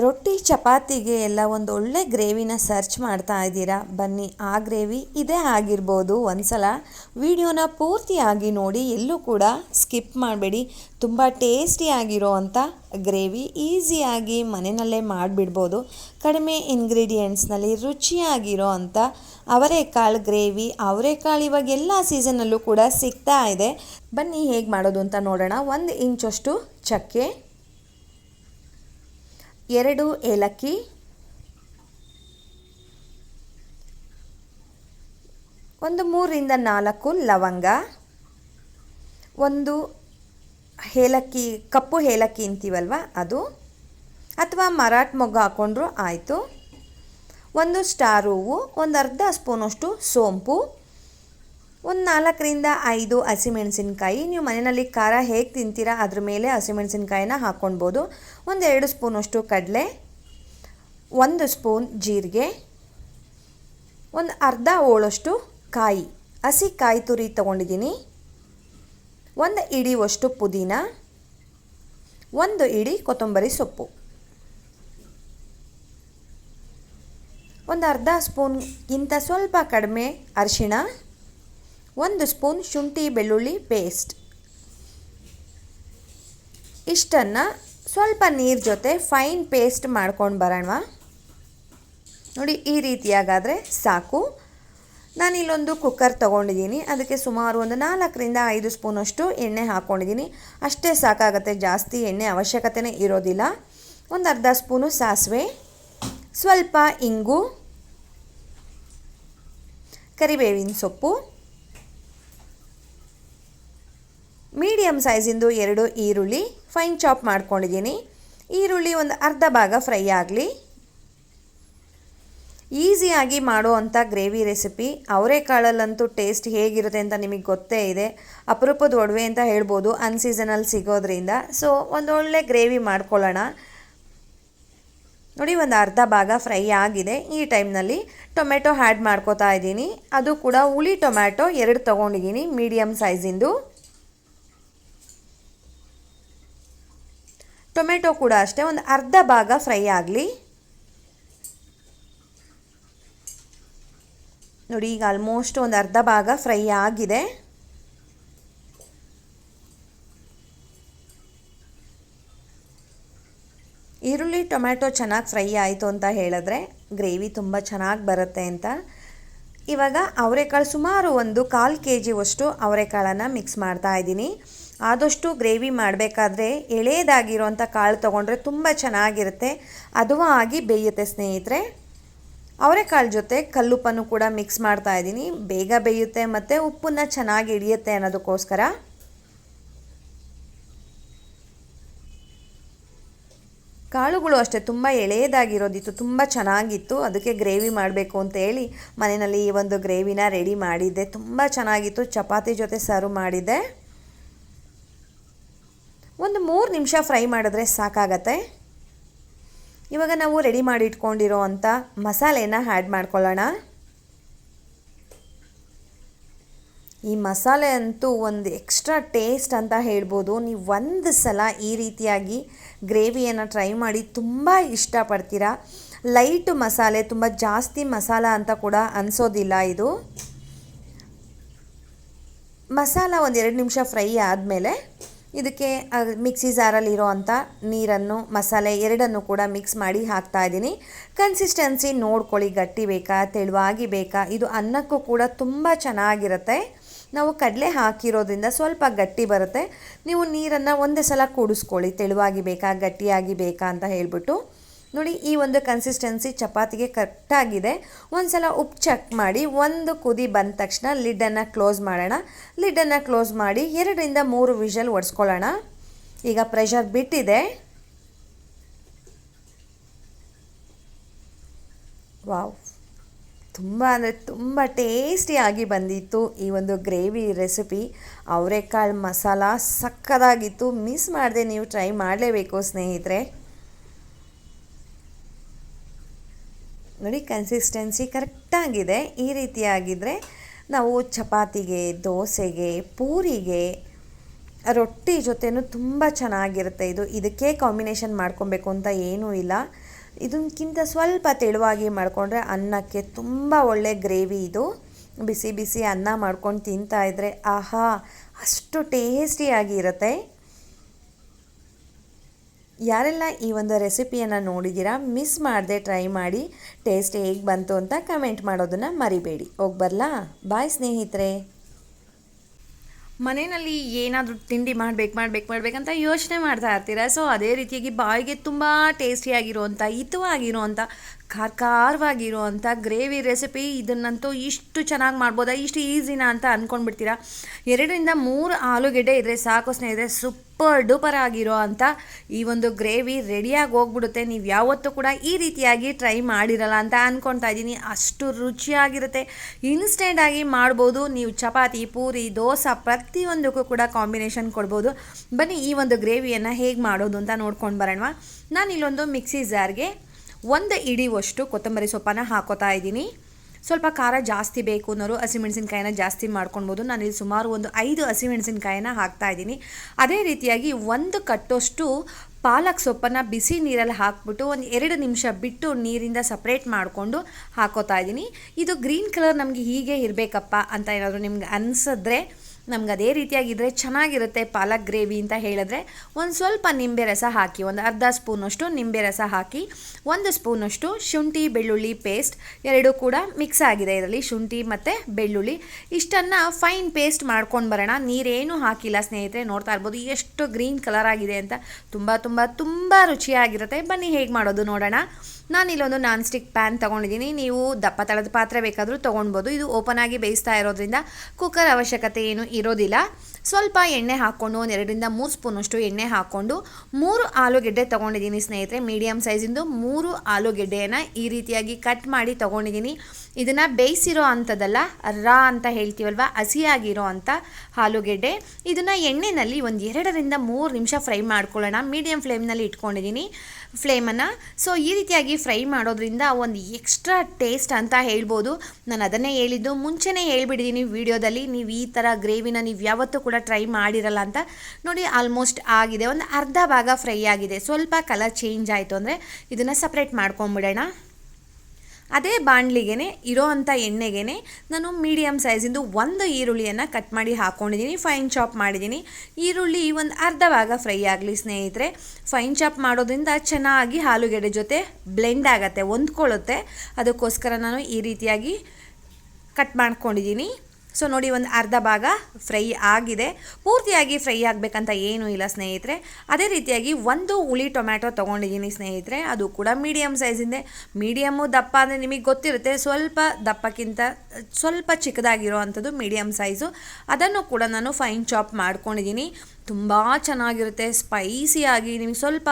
ರೊಟ್ಟಿ, ಚಪಾತಿಗೆ ಎಲ್ಲ ಒಂದು ಒಳ್ಳೆ ಗ್ರೇವಿನ ಸರ್ಚ್ ಮಾಡ್ತಾ ಇದ್ದೀರಾ? ಬನ್ನಿ, ಆ ಗ್ರೇವಿ ಇದೇ ಆಗಿರ್ಬೋದು. ಒಂದ್ಸಲ ವಿಡಿಯೋನ ಪೂರ್ತಿಯಾಗಿ ನೋಡಿ, ಎಲ್ಲೂ ಕೂಡ ಸ್ಕಿಪ್ ಮಾಡಬೇಡಿ. ತುಂಬ ಟೇಸ್ಟಿಯಾಗಿರೋ ಅಂಥ ಗ್ರೇವಿ ಈಸಿಯಾಗಿ ಮನೆಯಲ್ಲೇ ಮಾಡಿಬಿಡ್ಬೋದು. ಕಡಿಮೆ ಇನ್ಗ್ರೀಡಿಯೆಂಟ್ಸ್ನಲ್ಲಿ ರುಚಿಯಾಗಿರೋ ಅಂಥ ಅವರೆಕಾಳು ಗ್ರೇವಿ, ಅವರೆಕಾಳು ಇವಾಗ ಎಲ್ಲ ಸೀಸನಲ್ಲೂ ಕೂಡ ಸಿಗ್ತಾ ಇದೆ. ಬನ್ನಿ, ಹೇಗೆ ಮಾಡೋದು ಅಂತ ನೋಡೋಣ. ಒಂದು ಇಂಚಷ್ಟು ಚಕ್ಕೆ ಎರಡು ಏಲಕ್ಕಿ, ಒಂದು ಮೂರರಿಂದ ನಾಲ್ಕು ಲವಂಗ, ಒಂದು ಏಲಕ್ಕಿ, ಕಪ್ಪು ಏಲಕ್ಕಿ ಅಂತೀವಲ್ವ ಅದು? ಅಥವಾ ಮರಾಠ ಮೊಗ್ಗು ಹಾಕ್ಕೊಂಡ್ರೂ ಆಯಿತು. ಒಂದು ಸ್ಟಾರ್ ಹೂವು, ಒಂದು ಅರ್ಧ ಸ್ಪೂನಷ್ಟು ಸೋಂಪು ಒಂದು ನಾಲ್ಕರಿಂದ ಐದು ಹಸಿಮೆಣಸಿನ್ಕಾಯಿ. ನೀವು ಮನೆಯಲ್ಲಿ ಖಾರ ಹೇಗೆ ತಿಂತೀರಾ ಅದ್ರ ಮೇಲೆ ಹಸಿಮೆಣಸಿನ್ಕಾಯಿನ ಹಾಕ್ಕೊಳ್ಬೋದು ಒಂದು ಎರಡು ಸ್ಪೂನಷ್ಟು ಕಡಲೆ, ಒಂದು ಸ್ಪೂನ್ ಜೀರಿಗೆ, ಒಂದು ಅರ್ಧ ಹೋಳಷ್ಟು ಕಾಯಿ. ಹಸಿ ಕಾಯಿ ತುರಿ ತೊಗೊಂಡಿದ್ದೀನಿ. ಒಂದು ಇಡಿವಷ್ಟು ಪುದೀನ, ಒಂದು ಇಡಿ ಕೊತ್ತಂಬರಿ ಸೊಪ್ಪು. ಒಂದು ಅರ್ಧ ಸ್ಪೂನ್ಗಿಂತ ಸ್ವಲ್ಪ ಕಡಿಮೆ ಅರಿಶಿಣ. ಒಂದು ಸ್ಪೂನ್ ಶುಂಠಿ ಬೆಳ್ಳುಳ್ಳಿ ಪೇಸ್ಟ್ ಇಷ್ಟನ್ನು ಸ್ವಲ್ಪ ನೀರು ಜೊತೆ ಫೈನ್ ಪೇಸ್ಟ್ ಮಾಡ್ಕೊಂಡು ಬರೋಣ. ನೋಡಿ, ಈ ರೀತಿಯಾಗಾದರೆ ಸಾಕು. ನಾನಿಲ್ಲೊಂದು ಕುಕ್ಕರ್ ತೊಗೊಂಡಿದ್ದೀನಿ. ಅದಕ್ಕೆ ಸುಮಾರು ಒಂದು ನಾಲ್ಕರಿಂದ ಐದು ಸ್ಪೂನಷ್ಟು ಎಣ್ಣೆ ಹಾಕ್ಕೊಂಡಿದ್ದೀನಿ ಅಷ್ಟೇ ಸಾಕಾಗುತ್ತೆ, ಜಾಸ್ತಿ ಎಣ್ಣೆ ಅವಶ್ಯಕತೆನೇ ಇರೋದಿಲ್ಲ. ಒಂದು ಅರ್ಧ ಸ್ಪೂನು ಸಾಸಿವೆ, ಸ್ವಲ್ಪ ಇಂಗು, ಕರಿಬೇವಿನ ಸೊಪ್ಪು ಮೀಡಿಯಮ್ ಸೈಜಿಂದು ಎರಡು ಈರುಳ್ಳಿ ಫೈನ್ ಚಾಪ್ ಮಾಡ್ಕೊಂಡಿದ್ದೀನಿ. ಈರುಳ್ಳಿ ಒಂದು ಅರ್ಧ ಭಾಗ ಫ್ರೈ ಆಗಲಿ. ಈಸಿಯಾಗಿ ಅಂಥ ಗ್ರೇವಿ ರೆಸಿಪಿ. ಅವರೆಕಾಳಲ್ಲಂತೂ ಟೇಸ್ಟ್ ಹೇಗಿರುತ್ತೆ ಅಂತ ನಿಮಗೆ ಗೊತ್ತೇ ಇದೆ. ಅಪರೂಪದ ಒಡವೆ ಅಂತ ಹೇಳ್ಬೋದು ಅನ್ಸೀಸನಲ್ಲಿ ಸಿಗೋದ್ರಿಂದ. ಸೊ, ಒಂದೊಳ್ಳೆ ಗ್ರೇವಿ ಮಾಡ್ಕೊಳ್ಳೋಣ. ನೋಡಿ, ಒಂದು ಅರ್ಧ ಭಾಗ ಫ್ರೈ ಆಗಿದೆ. ಈ ಟೈಮ್ನಲ್ಲಿ ಟೊಮೆಟೊ ಆ್ಯಡ್ ಮಾಡ್ಕೋತಾ ಇದ್ದೀನಿ. ಅದು ಕೂಡ ಹುಳಿ ಟೊಮ್ಯಾಟೊ ಎರಡು ತೊಗೊಂಡಿದ್ದೀನಿ ಮೀಡಿಯಮ್ ಸೈಜಿಂದು. ಟೊಮೆಟೊ ಕೂಡ ಅಷ್ಟೇ, ಒಂದು ಅರ್ಧ ಭಾಗ ಫ್ರೈ ಆಗಲಿ. ನೋಡಿ, ಈಗ ಆಲ್ಮೋಸ್ಟ್ ಒಂದು ಅರ್ಧ ಭಾಗ ಫ್ರೈ ಆಗಿದೆ. ಈರುಳ್ಳಿ ಟೊಮ್ಯಾಟೊ ಚೆನ್ನಾಗಿ ಫ್ರೈ ಆಯಿತು ಅಂತ ಹೇಳಿದ್ರೆ ಗ್ರೇವಿ ತುಂಬ ಚೆನ್ನಾಗಿ ಬರುತ್ತೆ ಅಂತ. ಇವಾಗ ಅವರೆಕಾಳು ಸುಮಾರು ಒಂದು ಕಾಲು ಕೆ ಜಿವಷ್ಟು ಅವರೆಕಾಳನ್ನು ಮಿಕ್ಸ್ ಮಾಡ್ತಾ ಇದ್ದೀನಿ. ಆದಷ್ಟು ಗ್ರೇವಿ ಮಾಡಬೇಕಾದ್ರೆ ಎಳೆಯದಾಗಿರೋಂಥ ಕಾಳು ತೊಗೊಂಡ್ರೆ ತುಂಬ ಚೆನ್ನಾಗಿರುತ್ತೆ. ಅದು ಆಗಿ ಬೇಯುತ್ತೆ ಸ್ನೇಹಿತರೆ. ಅವರೆಕಾಳು ಜೊತೆ ಕಲ್ಲುಪ್ಪನ್ನು ಕೂಡ ಮಿಕ್ಸ್ ಮಾಡ್ತಾ ಇದ್ದೀನಿ. ಬೇಗ ಬೇಯುತ್ತೆ ಮತ್ತು ಉಪ್ಪನ್ನು ಚೆನ್ನಾಗಿ ಹಿಡಿಯುತ್ತೆ ಅನ್ನೋದಕ್ಕೋಸ್ಕರ. ಕಾಳುಗಳು ಅಷ್ಟೇ ತುಂಬ ಎಳೆಯದಾಗಿರೋದಿತ್ತು, ತುಂಬ ಚೆನ್ನಾಗಿತ್ತು. ಅದಕ್ಕೆ ಗ್ರೇವಿ ಮಾಡಬೇಕು ಅಂತ ಹೇಳಿ ಮನೆಯಲ್ಲಿ ಈ ಒಂದು ಗ್ರೇವಿನ ರೆಡಿ ಮಾಡಿದ್ದೆ. ತುಂಬ ಚೆನ್ನಾಗಿತ್ತು. ಚಪಾತಿ ಜೊತೆ ಸರ್ವ್ ಮಾಡಿದ್ದೆ. ಒಂದು ಮೂರು ನಿಮಿಷ ಫ್ರೈ ಮಾಡಿದ್ರೆ ಸಾಕಾಗತ್ತೆ. ಇವಾಗ ನಾವು ರೆಡಿ ಮಾಡಿ ಇಟ್ಕೊಂಡಿರೋ ಅಂಥ ಮಸಾಲೆನ ಆ್ಯಡ್ ಮಾಡ್ಕೊಳ್ಳೋಣ. ಈ ಮಸಾಲೆ ಅಂತೂ ಒಂದು ಎಕ್ಸ್ಟ್ರಾ ಟೇಸ್ಟ್ ಅಂತ ಹೇಳ್ಬೋದು. ನೀವು ಒಂದು ಸಲ ಈ ರೀತಿಯಾಗಿ ಗ್ರೇವಿಯನ್ನು ಟ್ರೈ ಮಾಡಿ ತುಂಬ ಇಷ್ಟಪಡ್ತೀರಾ. ಲೈಟ್ ಮಸಾಲೆ, ತುಂಬ ಜಾಸ್ತಿ ಮಸಾಲ ಅಂತ ಕೂಡ ಅನಿಸೋದಿಲ್ಲ ಇದು. ಮಸಾಲ ಒಂದು ಎರಡು ನಿಮಿಷ ಫ್ರೈ ಆದಮೇಲೆ ಇದಕ್ಕೆ ಮಿಕ್ಸಿ ಜಾರಲ್ಲಿರೋ ಅಂಥ ನೀರನ್ನು, ಮಸಾಲೆ ಎರಡನ್ನು ಕೂಡ ಮಿಕ್ಸ್ ಮಾಡಿ ಹಾಕ್ತಾ ಇದ್ದೀನಿ. ಕನ್ಸಿಸ್ಟೆನ್ಸಿ ನೋಡ್ಕೊಳ್ಳಿ, ಗಟ್ಟಿ ಬೇಕಾ, ತೆಳುವಾಗಿ ಬೇಕಾ, ಇದು ಅನ್ನಕ್ಕೂ ಕೂಡ ತುಂಬ ಚೆನ್ನಾಗಿರುತ್ತೆ. ನಾವು ಕಡಲೆ ಹಾಕಿರೋದ್ರಿಂದ ಸ್ವಲ್ಪ ಗಟ್ಟಿ ಬರುತ್ತೆ. ನೀವು ನೀರನ್ನು ಒಂದೇ ಸಲ ಕೂಡಿಸ್ಕೊಳ್ಳಿ, ತೆಳುವಾಗಿ ಬೇಕಾ, ಗಟ್ಟಿಯಾಗಿ ಬೇಕಾ ಅಂತ ಹೇಳಿಬಿಟ್ಟು. ನೋಡಿ, ಈ ಒಂದು ಕನ್ಸಿಸ್ಟೆನ್ಸಿ ಚಪಾತಿಗೆ ಕರೆಕ್ಟಾಗಿದೆ ಒಂದು ಸಲ ಉಪ್ಪು ಚೆಕ್ ಮಾಡಿ, ಒಂದು ಕುದಿ ಬಂದ ತಕ್ಷಣ ಲಿಡ್ಡನ್ನು ಕ್ಲೋಸ್ ಮಾಡೋಣ. ಲಿಡ್ಡನ್ನು ಕ್ಲೋಸ್ ಮಾಡಿ, ಎರಡರಿಂದ ಮೂರು ವಿಷಲ್ ಒಡ್ಸ್ಕೊಳ್ಳೋಣ. ಈಗ ಪ್ರೆಷರ್ ಬಿಟ್ಟಿದೆ. ವಾವ್ ತುಂಬ ಅಂದರೆ ತುಂಬ ಟೇಸ್ಟಿಯಾಗಿ ಬಂದಿತ್ತು ಈ ಒಂದು ಗ್ರೇವಿ ರೆಸಿಪಿ ಅವರೆಕಾಳು ಮಸಾಲ ಸಕ್ಕದಾಗಿತ್ತು. ಮಿಸ್ ಮಾಡದೆ ನೀವು ಟ್ರೈ ಮಾಡಲೇಬೇಕು ಸ್ನೇಹಿತರೆ. ನೋಡಿ ಕನ್ಸಿಸ್ಟೆನ್ಸಿ ಕರೆಕ್ಟಾಗಿದೆ ಈ ರೀತಿಯಾಗಿದ್ದರೆ ನಾವು ಚಪಾತಿಗೆ, ದೋಸೆಗೆ, ಪೂರಿಗೆ, ರೊಟ್ಟಿ ಜೊತೆನೂ ತುಂಬ ಚೆನ್ನಾಗಿರುತ್ತೆ ಇದು. ಇದಕ್ಕೆ ಕಾಂಬಿನೇಷನ್ ಮಾಡ್ಕೊಬೇಕು ಅಂತ ಏನೂ ಇಲ್ಲ. ಇದಕ್ಕಿಂತ ಸ್ವಲ್ಪ ತೆಳುವಾಗಿ ಮಾಡಿಕೊಂಡ್ರೆ ಅನ್ನಕ್ಕೆ ತುಂಬ ಒಳ್ಳೆ ಗ್ರೇವಿ ಇದು. ಬಿಸಿ ಬಿಸಿ ಅನ್ನ ಮಾಡ್ಕೊಂಡು ತಿಂತಾಯಿದ್ರೆ ಆಹಾ, ಅಷ್ಟು ಟೇಸ್ಟಿಯಾಗಿ ಇರುತ್ತೆ. ಯಾರೆಲ್ಲ ಈ ಒಂದು ರೆಸಿಪಿಯನ್ನು ನೋಡಿದ್ದೀರಾ, ಮಿಸ್ ಮಾಡದೆ ಟ್ರೈ ಮಾಡಿ, ಟೇಸ್ಟ್ ಹೇಗೆ ಬಂತು ಅಂತ ಕಮೆಂಟ್ ಮಾಡೋದನ್ನು ಮರಿಬೇಡಿ. ಹೋಗಿ ಬರಲಾ? ಬಾಯ್ ಸ್ನೇಹಿತರೆ. ಮನೆಯಲ್ಲಿ ಏನಾದರೂ ತಿಂಡಿ ಮಾಡಬೇಕು ಮಾಡಬೇಕು ಮಾಡಬೇಕಂತ ಯೋಚನೆ ಮಾಡ್ತಾ ಇರ್ತೀರ? ಸೊ ಅದೇ ರೀತಿಯಾಗಿ ಬಾಯಿಗೆ ತುಂಬ ಟೇಸ್ಟಿಯಾಗಿರುವಂಥ ಹಿತವಾಗಿರುವಂಥ ಖಾರ ಖಾರವಾಗಿರುವಂಥ ಗ್ರೇವಿ ರೆಸಿಪಿ ಇದನ್ನಂತೂ ಇಷ್ಟು ಚೆನ್ನಾಗಿ ಮಾಡ್ಬೋದಾ, ಇಷ್ಟು ಈಸಿನಾ ಅಂತ ಅಂದ್ಕೊಂಡ್ಬಿಡ್ತೀರಾ ಎರಡರಿಂದ ಮೂರು ಆಲೂಗೆಡ್ಡೆ ಇದ್ದರೆ ಸಾಕು ಸ್ನೇಹಿತರೆ, ಸೂಪರ್ ಡೂಪರ್ ಆಗಿರೋ ಅಂಥ ಈ ಒಂದು ಗ್ರೇವಿ ರೆಡಿಯಾಗಿ ಹೋಗ್ಬಿಡುತ್ತೆ. ನೀವು ಯಾವತ್ತೂ ಕೂಡ ಈ ರೀತಿಯಾಗಿ ಟ್ರೈ ಮಾಡಿರಲ್ಲ ಅಂತ ಅಂದ್ಕೊಳ್ತಾ ಇದ್ದೀನಿ. ಅಷ್ಟು ರುಚಿಯಾಗಿರುತ್ತೆ. ಇನ್ಸ್ಟೆಂಟಾಗಿ ಮಾಡ್ಬೋದು. ನೀವು ಚಪಾತಿ, ಪೂರಿ, ದೋಸೆ ಪ್ರತಿಯೊಂದಕ್ಕೂ ಕೂಡ ಕಾಂಬಿನೇಷನ್ ಕೊಡ್ಬೋದು. ಬನ್ನಿ ಈ ಒಂದು ಗ್ರೇವಿಯನ್ನು ಹೇಗೆ ಮಾಡೋದು ಅಂತ ನೋಡ್ಕೊಂಡು ಬರೋಣ ನಾನು ಇಲ್ಲೊಂದು ಮಿಕ್ಸಿ ಜಾರ್ಗೆ ಒಂದು ಇಡಿವಷ್ಟು ಕೊತ್ತಂಬರಿ ಸೊಪ್ಪನ್ನು ಹಾಕೋತಾ ಇದ್ದೀನಿ. ಸ್ವಲ್ಪ ಖಾರ ಜಾಸ್ತಿ ಬೇಕು ಅನ್ನೋರು ಹಸಿಮೆಣಸಿನ್ಕಾಯಿನ ಜಾಸ್ತಿ ಮಾಡ್ಕೊಳ್ಬೋದು. ನಾನು ಇಲ್ಲಿ ಸುಮಾರು ಒಂದು ಐದು ಹಸಿಮೆಣಸಿನ್ಕಾಯಿನ ಹಾಕ್ತಾ ಇದ್ದೀನಿ. ಅದೇ ರೀತಿಯಾಗಿ ಒಂದು ಕಟ್ಟೋಷ್ಟು ಪಾಲಕ್ ಸೊಪ್ಪನ್ನು ಬಿಸಿ ನೀರಲ್ಲಿ ಹಾಕ್ಬಿಟ್ಟು ಒಂದು ಎರಡು ನಿಮಿಷ ಬಿಟ್ಟು ನೀರಿಂದ ಸಪ್ರೇಟ್ ಮಾಡಿಕೊಂಡು ಹಾಕೋತಾ ಇದ್ದೀನಿ. ಇದು ಗ್ರೀನ್ ಕಲರ್ ನಮಗೆ ಹೀಗೆ ಇರಬೇಕಪ್ಪ ಅಂತ ಏನಾದರೂ ನಿಮ್ಗೆ ಅನಿಸಿದ್ರೆ ನಮ್ಗೆ ಅದೇ ರೀತಿಯಾಗಿದ್ದರೆ ಚೆನ್ನಾಗಿರುತ್ತೆ ಪಾಲಕ್ ಗ್ರೇವಿ ಅಂತ ಹೇಳಿದ್ರೆ ಒಂದು ಸ್ವಲ್ಪ ನಿಂಬೆ ರಸ ಹಾಕಿ, ಒಂದು ಅರ್ಧ ಸ್ಪೂನಷ್ಟು ನಿಂಬೆ ರಸ ಹಾಕಿ, ಒಂದು ಸ್ಪೂನಷ್ಟು ಶುಂಠಿ, ಬೆಳ್ಳುಳ್ಳಿ ಪೇಸ್ಟ್ ಎರಡೂ ಕೂಡ ಮಿಕ್ಸ್ ಆಗಿದೆ ಇದರಲ್ಲಿ, ಶುಂಠಿ ಮತ್ತು ಬೆಳ್ಳುಳ್ಳಿ. ಇಷ್ಟನ್ನು ಫೈನ್ ಪೇಸ್ಟ್ ಮಾಡ್ಕೊಂಡು ಬರೋಣ. ನೀರೇನು ಹಾಕಿಲ್ಲ ಸ್ನೇಹಿತರೆ, ನೋಡ್ತಾ ಇರ್ಬೋದು ಎಷ್ಟು ಗ್ರೀನ್ ಕಲರ್ ಆಗಿದೆ ಅಂತ. ತುಂಬ ತುಂಬ ತುಂಬ ರುಚಿಯಾಗಿರುತ್ತೆ. ಬನ್ನಿ ಹೇಗೆ ಮಾಡೋದು ನೋಡೋಣ. ನಾನು ಇಲ್ಲೊಂದು ನಾನ್ ಸ್ಟಿಕ್ ಪ್ಯಾನ್ ತೊಗೊಂಡಿದ್ದೀನಿ. ನೀವು ದಪ್ಪ ತಳದ ಪಾತ್ರೆ ಬೇಕಾದರೂ ತೊಗೊಳ್ಬೋದು ಇದು ಓಪನ್ ಆಗಿ ಬೇಯಿಸ್ತಾ ಇರೋದ್ರಿಂದ ಕುಕ್ಕರ್ ಅವಶ್ಯಕತೆ ಏನು ಇರೋದಿಲ್ಲ. ಸ್ವಲ್ಪ ಎಣ್ಣೆ ಹಾಕ್ಕೊಂಡು ಒಂದು ಎರಡರಿಂದ ಮೂರು ಸ್ಪೂನಷ್ಟು ಎಣ್ಣೆ ಹಾಕ್ಕೊಂಡು ಮೂರು ಆಲೂಗೆಡ್ಡೆ ತೊಗೊಂಡಿದ್ದೀನಿ ಸ್ನೇಹಿತರೆ. ಮೀಡಿಯಮ್ ಸೈಜಿಂದು ಮೂರು ಆಲೂಗೆಡ್ಡೆಯನ್ನು ಈ ರೀತಿಯಾಗಿ ಕಟ್ ಮಾಡಿ ತೊಗೊಂಡಿದ್ದೀನಿ. ಇದನ್ನು ಬೇಯಿಸಿರೋ ಅಂಥದ್ದಲ್ಲ ರಾ ಅಂತ ಹೇಳ್ತೀವಲ್ವ, ಹಸಿಯಾಗಿರೋ ಅಂಥ ಆಲೂಗೆಡ್ಡೆ. ಇದನ್ನು ಎಣ್ಣೆಯಲ್ಲಿ ಒಂದು ಎರಡರಿಂದ ಮೂರು ನಿಮಿಷ ಫ್ರೈ ಮಾಡ್ಕೊಳ್ಳೋಣ. ಮೀಡಿಯಮ್ ಫ್ಲೇಮ್ನಲ್ಲಿ ಇಟ್ಕೊಂಡಿದ್ದೀನಿ. ಫ್ಲೇಮನ್ನು. ಸೊ, ಈ ರೀತಿಯಾಗಿ ಫ್ರೈ ಮಾಡೋದ್ರಿಂದ ಒಂದು ಎಕ್ಸ್ಟ್ರಾ ಟೇಸ್ಟ್ ಅಂತ ಹೇಳ್ಬೋದು. ನಾನು ಅದನ್ನೇ ಹೇಳಿದ್ದು. ಮುಂಚೆನೇ ಹೇಳ್ಬಿಟ್ಟಿದ್ದೀನಿ ವಿಡಿಯೋದಲ್ಲಿ, ನೀವು ಈ ಥರ ಗ್ರೇವಿನ ನೀವು ಯಾವತ್ತೂ ಕೂಡ ಟ್ರೈ ಮಾಡಿರಲ್ಲ ಅಂತ. ನೋಡಿ, ಆಲ್ಮೋಸ್ಟ್ ಆಗಿದೆ. ಒಂದು ಅರ್ಧ ಭಾಗ ಫ್ರೈ ಆಗಿದೆ. ಸ್ವಲ್ಪ ಕಲರ್ ಚೇಂಜ್ ಆಯಿತು ಅಂದರೆ ಇದನ್ನು ಸಪ್ರೇಟ್ ಮಾಡ್ಕೊಂಬಿಡೋಣ. ಅದೇ ಬಾಣಲಿಗೆ ಇರೋ ಅಂಥ ಎಣ್ಣೆಗೆ ನಾನು ಮೀಡಿಯಮ್ ಸೈಜಿಂದು ಒಂದು ಈರುಳ್ಳಿಯನ್ನು ಕಟ್ ಮಾಡಿ ಹಾಕ್ಕೊಂಡಿದ್ದೀನಿ ಫೈನ್ ಚಾಪ್ ಮಾಡಿದ್ದೀನಿ. ಈರುಳ್ಳಿ ಒಂದು ಅರ್ಧ ಭಾಗ ಫ್ರೈ ಆಗಲಿ ಸ್ನೇಹಿತರೆ. ಫೈನ್ ಚಾಪ್ ಮಾಡೋದ್ರಿಂದ ಚೆನ್ನಾಗಿ ಆಲೂಗೆಡ್ಡೆ ಜೊತೆ ಬ್ಲೆಂಡ್ ಆಗುತ್ತೆ, ಹೊಂದ್ಕೊಳ್ಳುತ್ತೆ. ಅದಕ್ಕೋಸ್ಕರ ನಾನು ಈ ರೀತಿಯಾಗಿ ಕಟ್ ಮಾಡ್ಕೊಂಡಿದ್ದೀನಿ. ಸೊ ನೋಡಿ, ಒಂದು ಅರ್ಧ ಭಾಗ ಫ್ರೈ ಆಗಿದೆ. ಪೂರ್ತಿಯಾಗಿ ಫ್ರೈ ಆಗಬೇಕಂತ ಏನೂ ಇಲ್ಲ ಸ್ನೇಹಿತರೆ. ಅದೇ ರೀತಿಯಾಗಿ ಒಂದು ಹುಳಿ ಟೊಮ್ಯಾಟೊ ತೊಗೊಂಡಿದ್ದೀನಿ ಸ್ನೇಹಿತರೆ. ಅದು ಕೂಡ ಮೀಡಿಯಮ್ ಸೈಜಿಂದೆ ಮೀಡಿಯಮ್ಮು ದಪ್ಪ ಅಂದರೆ ನಿಮಗೆ ಗೊತ್ತಿರುತ್ತೆ, ಸ್ವಲ್ಪ ದಪ್ಪಕ್ಕಿಂತ ಸ್ವಲ್ಪ ಚಿಕ್ಕದಾಗಿರೋ ಅಂಥದ್ದು ಮೀಡಿಯಮ್ ಸೈಜು. ಅದನ್ನು ಕೂಡ ನಾನು ಫೈನ್ ಚಾಪ್ ಮಾಡ್ಕೊಂಡಿದ್ದೀನಿ. ತುಂಬ ಚೆನ್ನಾಗಿರುತ್ತೆ, ಸ್ಪೈಸಿಯಾಗಿ. ನಿಮಗೆ ಸ್ವಲ್ಪ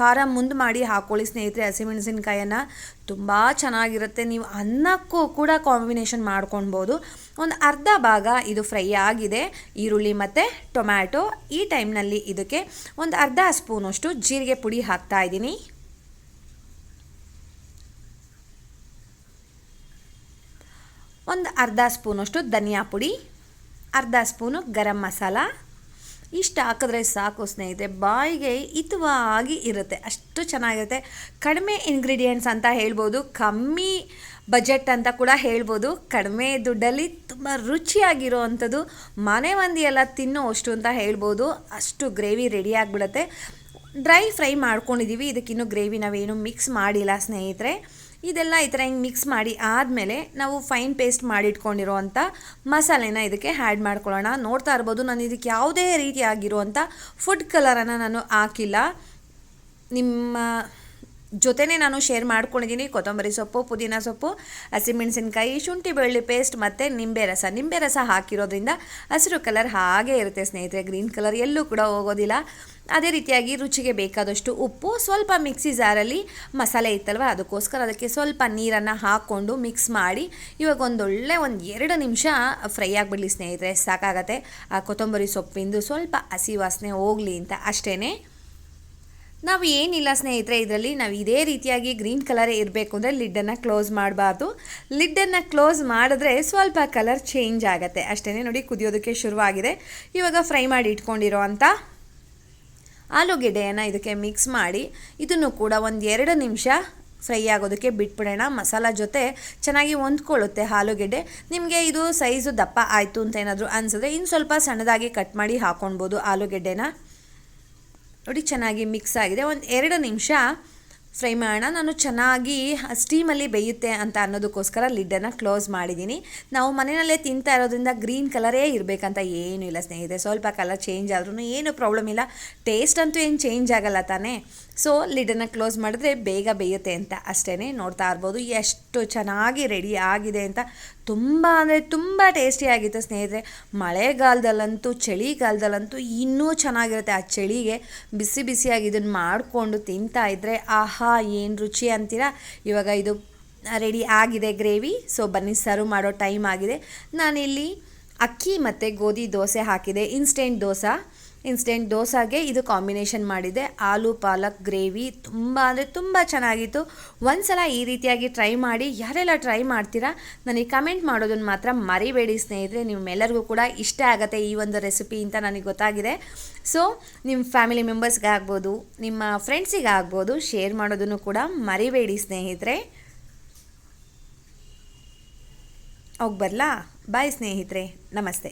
ಖಾರ ಮುಂದೆ ಮಾಡಿ ಹಾಕ್ಕೊಳ್ಳಿ ಸ್ನೇಹಿತರೆ, ಹಸಿಮೆಣಸಿನ್ಕಾಯನ್ನು. ತುಂಬ ಚೆನ್ನಾಗಿರುತ್ತೆ. ನೀವು ಅನ್ನಕ್ಕೂ ಕೂಡ ಕಾಂಬಿನೇಷನ್ ಮಾಡ್ಕೊಳ್ಬೋದು ಒಂದು ಅರ್ಧ ಭಾಗ ಇದು ಫ್ರೈ ಆಗಿದೆ. ಈರುಳ್ಳಿ ಮತ್ತು ಟೊಮ್ಯಾಟೊ. ಈ ಟೈಮ್ನಲ್ಲಿ ಇದಕ್ಕೆ ಒಂದು ಅರ್ಧ ಸ್ಪೂನಷ್ಟು ಜೀರಿಗೆ ಪುಡಿ ಹಾಕ್ತಾ ಇದ್ದೀನಿ. ಒಂದು ಅರ್ಧ ಸ್ಪೂನಷ್ಟು ಧನಿಯಾ ಪುಡಿ. ಅರ್ಧ ಸ್ಪೂನು ಗರಂ ಮಸಾಲ. ಇಷ್ಟು ಹಾಕಿದ್ರೆ ಸಾಕು ಸ್ನೇಹಿತರೆ, ಬಾಯಿಗೆ ಹಿತವಾಗಿ ಇರುತ್ತೆ, ಅಷ್ಟು ಚೆನ್ನಾಗಿರುತ್ತೆ. ಕಡಿಮೆ ಇಂಗ್ರೀಡಿಯೆಂಟ್ಸ್ ಅಂತ ಹೇಳ್ಬೋದು, ಕಮ್ಮಿ ಬಜೆಟ್ ಅಂತ ಕೂಡ ಹೇಳ್ಬೋದು. ಕಡಿಮೆ ದುಡ್ಡಲ್ಲಿ ತುಂಬ ರುಚಿಯಾಗಿರೋ ಅಂಥದ್ದು ಮನೆ ಮಂದಿ ಎಲ್ಲ ತಿನ್ನೋ ಅಷ್ಟು ಅಂತ ಹೇಳ್ಬೋದು. ಅಷ್ಟು ಗ್ರೇವಿ ರೆಡಿ ಆಗಿಬಿಡುತ್ತೆ. ಡ್ರೈ ಫ್ರೈ ಮಾಡ್ಕೊಂಡಿದ್ದೀವಿ ಇದಕ್ಕಿನ್ನೂ ಗ್ರೇವಿ ನಾವೇನು ಮಿಕ್ಸ್ ಮಾಡಿಲ್ಲ ಸ್ನೇಹಿತರೆ. ಇದೆಲ್ಲ ಈ ಥರ ಹಿಂಗೆ ಮಿಕ್ಸ್ ಮಾಡಿ ಆದಮೇಲೆ ನಾವು ಫೈನ್ ಪೇಸ್ಟ್ ಮಾಡಿಟ್ಕೊಂಡಿರೋವಂಥ ಮಸಾಲೆನ ಇದಕ್ಕೆ ಆ್ಯಡ್ ಮಾಡ್ಕೊಳ್ಳೋಣ. ನೋಡ್ತಾ ಇರ್ಬೋದು, ನಾನು ಇದಕ್ಕೆ ಯಾವುದೇ ರೀತಿಯಾಗಿರುವಂಥ ಫುಡ್ ಕಲರನ್ನು ನಾನು ಹಾಕಿಲ್ಲ. ನಿಮ್ಮ ಜೊತೆನೇ ನಾನು ಶೇರ್ ಮಾಡ್ಕೊಂಡಿದ್ದೀನಿ ಕೊತ್ತಂಬರಿ ಸೊಪ್ಪು, ಪುದೀನ ಸೊಪ್ಪು ಹಸಿಮೆಣಸಿನ್ಕಾಯಿ ಶುಂಠಿ ಬೆಳ್ಳುಳ್ಳಿ ಪೇಸ್ಟ್ ಮತ್ತು ನಿಂಬೆ ರಸ. ನಿಂಬೆ ರಸ ಹಾಕಿರೋದ್ರಿಂದ ಹಸಿರು ಕಲರ್ ಹಾಗೆ ಇರುತ್ತೆ ಸ್ನೇಹಿತರೆ. ಗ್ರೀನ್ ಕಲರ್ ಎಲ್ಲೂ ಕೂಡ ಹೋಗೋದಿಲ್ಲ. ಅದೇ ರೀತಿಯಾಗಿ ರುಚಿಗೆ ಬೇಕಾದಷ್ಟು ಉಪ್ಪು, ಸ್ವಲ್ಪ ಮಿಕ್ಸಿ ಜಾರಲ್ಲಿ ಮಸಾಲೆ ಇತ್ತಲ್ವ, ಅದಕ್ಕೋಸ್ಕರ ಅದಕ್ಕೆ ಸ್ವಲ್ಪ ನೀರನ್ನು ಹಾಕ್ಕೊಂಡು ಮಿಕ್ಸ್ ಮಾಡಿ ಇವಾಗ ಒಂದೊಳ್ಳೆ ಒಂದು ಎರಡು ನಿಮಿಷ ಫ್ರೈ ಆಗಿಬಿಡಲಿ ಸ್ನೇಹಿತರೆ. ಸಾಕಾಗತ್ತೆ. ಆ ಕೊತ್ತಂಬರಿ ಸೊಪ್ಪಿಂದು ಸ್ವಲ್ಪ ಹಸಿ ವಾಸನೆ ಹೋಗಲಿ ಅಂತ ಅಷ್ಟೇ ನಾವು ಏನಿಲ್ಲ ಸ್ನೇಹಿತರೆ, ಇದರಲ್ಲಿ ನಾವು ಇದೇ ರೀತಿಯಾಗಿ ಗ್ರೀನ್ ಕಲರೇ ಇರಬೇಕು ಅಂದರೆ ಲಿಡ್ಡನ್ನು ಕ್ಲೋಸ್ ಮಾಡಬಾರ್ದು. ಲಿಡ್ಡನ್ನು ಕ್ಲೋಸ್ ಮಾಡಿದ್ರೆ ಸ್ವಲ್ಪ ಕಲರ್ ಚೇಂಜ್ ಆಗುತ್ತೆ. ಅಷ್ಟೇ ನೋಡಿ ಕುದಿಯೋದಕ್ಕೆ ಶುರುವಾಗಿದೆ. ಇವಾಗ ಫ್ರೈ ಮಾಡಿ ಇಟ್ಕೊಂಡಿರೋ ಅಂತ ಆಲೂಗೆಡ್ಡೆಯನ್ನು ಇದಕ್ಕೆ ಮಿಕ್ಸ್ ಮಾಡಿ ಇದನ್ನು ಕೂಡ ಒಂದು ಎರಡು ನಿಮಿಷ ಫ್ರೈ ಆಗೋದಕ್ಕೆ ಬಿಟ್ಬಿಡೋಣ. ಮಸಾಲ ಜೊತೆ ಚೆನ್ನಾಗಿ ಹೊಂದ್ಕೊಳ್ಳುತ್ತೆ ಆಲೂಗೆಡ್ಡೆ. ನಿಮಗೆ ಇದು ಸೈಜು ದಪ್ಪ ಆಯಿತು ಅಂತ ಏನಾದರೂ ಅನಿಸಿದ್ರೆ ಇನ್ನು ಸ್ವಲ್ಪ ಸಣ್ಣದಾಗಿ ಕಟ್ ಮಾಡಿ ಹಾಕ್ಕೊಳ್ಬೋದು ಆಲೂಗೆಡ್ಡೆನ. ನೋಡಿ, ಚೆನ್ನಾಗಿ ಮಿಕ್ಸ್ ಆಗಿದೆ. ಒಂದು ಎರಡು ನಿಮಿಷ ಫ್ರೈ ಮಾಡೋಣ. ನಾನು ಚೆನ್ನಾಗಿ ಸ್ಟೀಮಲ್ಲಿ ಬೇಯುತ್ತೆ ಅಂತ ಅನ್ನೋದಕ್ಕೋಸ್ಕರ ಲಿಡ್ಡನ್ನು ಕ್ಲೋಸ್ ಮಾಡಿದ್ದೀನಿ. ನಾವು ಮನೆಯಲ್ಲೇ ತಿಂತಾ ಇರೋದ್ರಿಂದ ಗ್ರೀನ್ ಕಲರೇ ಇರಬೇಕಂತ ಏನೂ ಇಲ್ಲ ಸ್ನೇಹಿತರೆ. ಸ್ವಲ್ಪ ಕಲರ್ ಚೇಂಜ್ ಆದ್ರೂ ಏನು ಪ್ರಾಬ್ಲಮ್ ಇಲ್ಲ. ಟೇಸ್ಟ್ ಅಂತೂ ಏನು ಚೇಂಜ್ ಆಗಲ್ಲ ತಾನೇ. ಸೊ ಲಿಡ್ಡನ್ನು ಕ್ಲೋಸ್ ಮಾಡಿದ್ರೆ ಬೇಗ ಬೇಯುತ್ತೆ ಅಂತ ಅಷ್ಟೇ ನೋಡ್ತಾ ಇರ್ಬೋದು. ಎಷ್ಟು ಚೆನ್ನಾಗಿ ರೆಡಿ ಆಗಿದೆ ಅಂತ ತುಂಬ ಅಂದರೆ ತುಂಬ ಟೇಸ್ಟಿಯಾಗಿತ್ತು ಸ್ನೇಹಿತರೆ. ಮಳೆಗಾಲದಲ್ಲಂತೂ, ಚಳಿಗಾಲದಲ್ಲಂತೂ ಇನ್ನೂ ಚೆನ್ನಾಗಿರುತ್ತೆ ಆ ಚಳಿಗೆ. ಬಿಸಿ ಬಿಸಿಯಾಗಿ ಇದನ್ನು ಮಾಡಿಕೊಂಡು ತಿಂತಾ ಇದ್ದರೆ ಆಹಾ, ಏನು ರುಚಿ ಅಂತೀರಾ? ಇವಾಗ ಇದು ರೆಡಿ ಆಗಿದೆ ಗ್ರೇವಿ ಸೊ ಬನ್ನಿ ಸರ್ವ್ ಮಾಡೋ ಟೈಮ್ ಆಗಿದೆ. ನಾನಿಲ್ಲಿ ಅಕ್ಕಿ ಮತ್ತು ಗೋಧಿ ದೋಸೆ ಹಾಕಿದೆ. ಇನ್ಸ್ಟೆಂಟ್ ದೋಸೆ. ಇನ್ಸ್ಟೆಂಟ್ ದೋಸಾಗೆ ಇದು ಕಾಂಬಿನೇಷನ್ ಮಾಡಿದೆ. ಆಲೂ, ಪಾಲಕ್ ಗ್ರೇವಿ ತುಂಬ ಅಂದರೆ ತುಂಬ ಚೆನ್ನಾಗಿತ್ತು. ಒಂದು ಸಲ ಈ ರೀತಿಯಾಗಿ ಟ್ರೈ ಮಾಡಿ, ಯಾರೆಲ್ಲ ಟ್ರೈ ಮಾಡ್ತೀರಾ, ನನಗೆ ಕಮೆಂಟ್ ಮಾಡೋದನ್ನು ಮಾತ್ರ ಮರಿಬೇಡಿ ಸ್ನೇಹಿತರೆ. ನಿಮ್ಮೆಲ್ಲರಿಗೂ ಕೂಡ ಇಷ್ಟ ಆಗುತ್ತೆ ಈ ಒಂದು ರೆಸಿಪಿ ಅಂತ ನನಗೆ ಗೊತ್ತಾಗಿದೆ. ಸೊ ನಿಮ್ಮ ಫ್ಯಾಮಿಲಿ ಮೆಂಬರ್ಸ್ಗೆ ಆಗ್ಬೋದು, ನಿಮ್ಮ ಫ್ರೆಂಡ್ಸಿಗೆ ಆಗ್ಬೋದು ಶೇರ್ ಮಾಡೋದನ್ನು ಕೂಡ ಮರಿಬೇಡಿ ಸ್ನೇಹಿತರೆ. ಹೋಗಿ ಬರಲಾ? ಬಾಯ್ ಸ್ನೇಹಿತರೆ. ನಮಸ್ತೆ.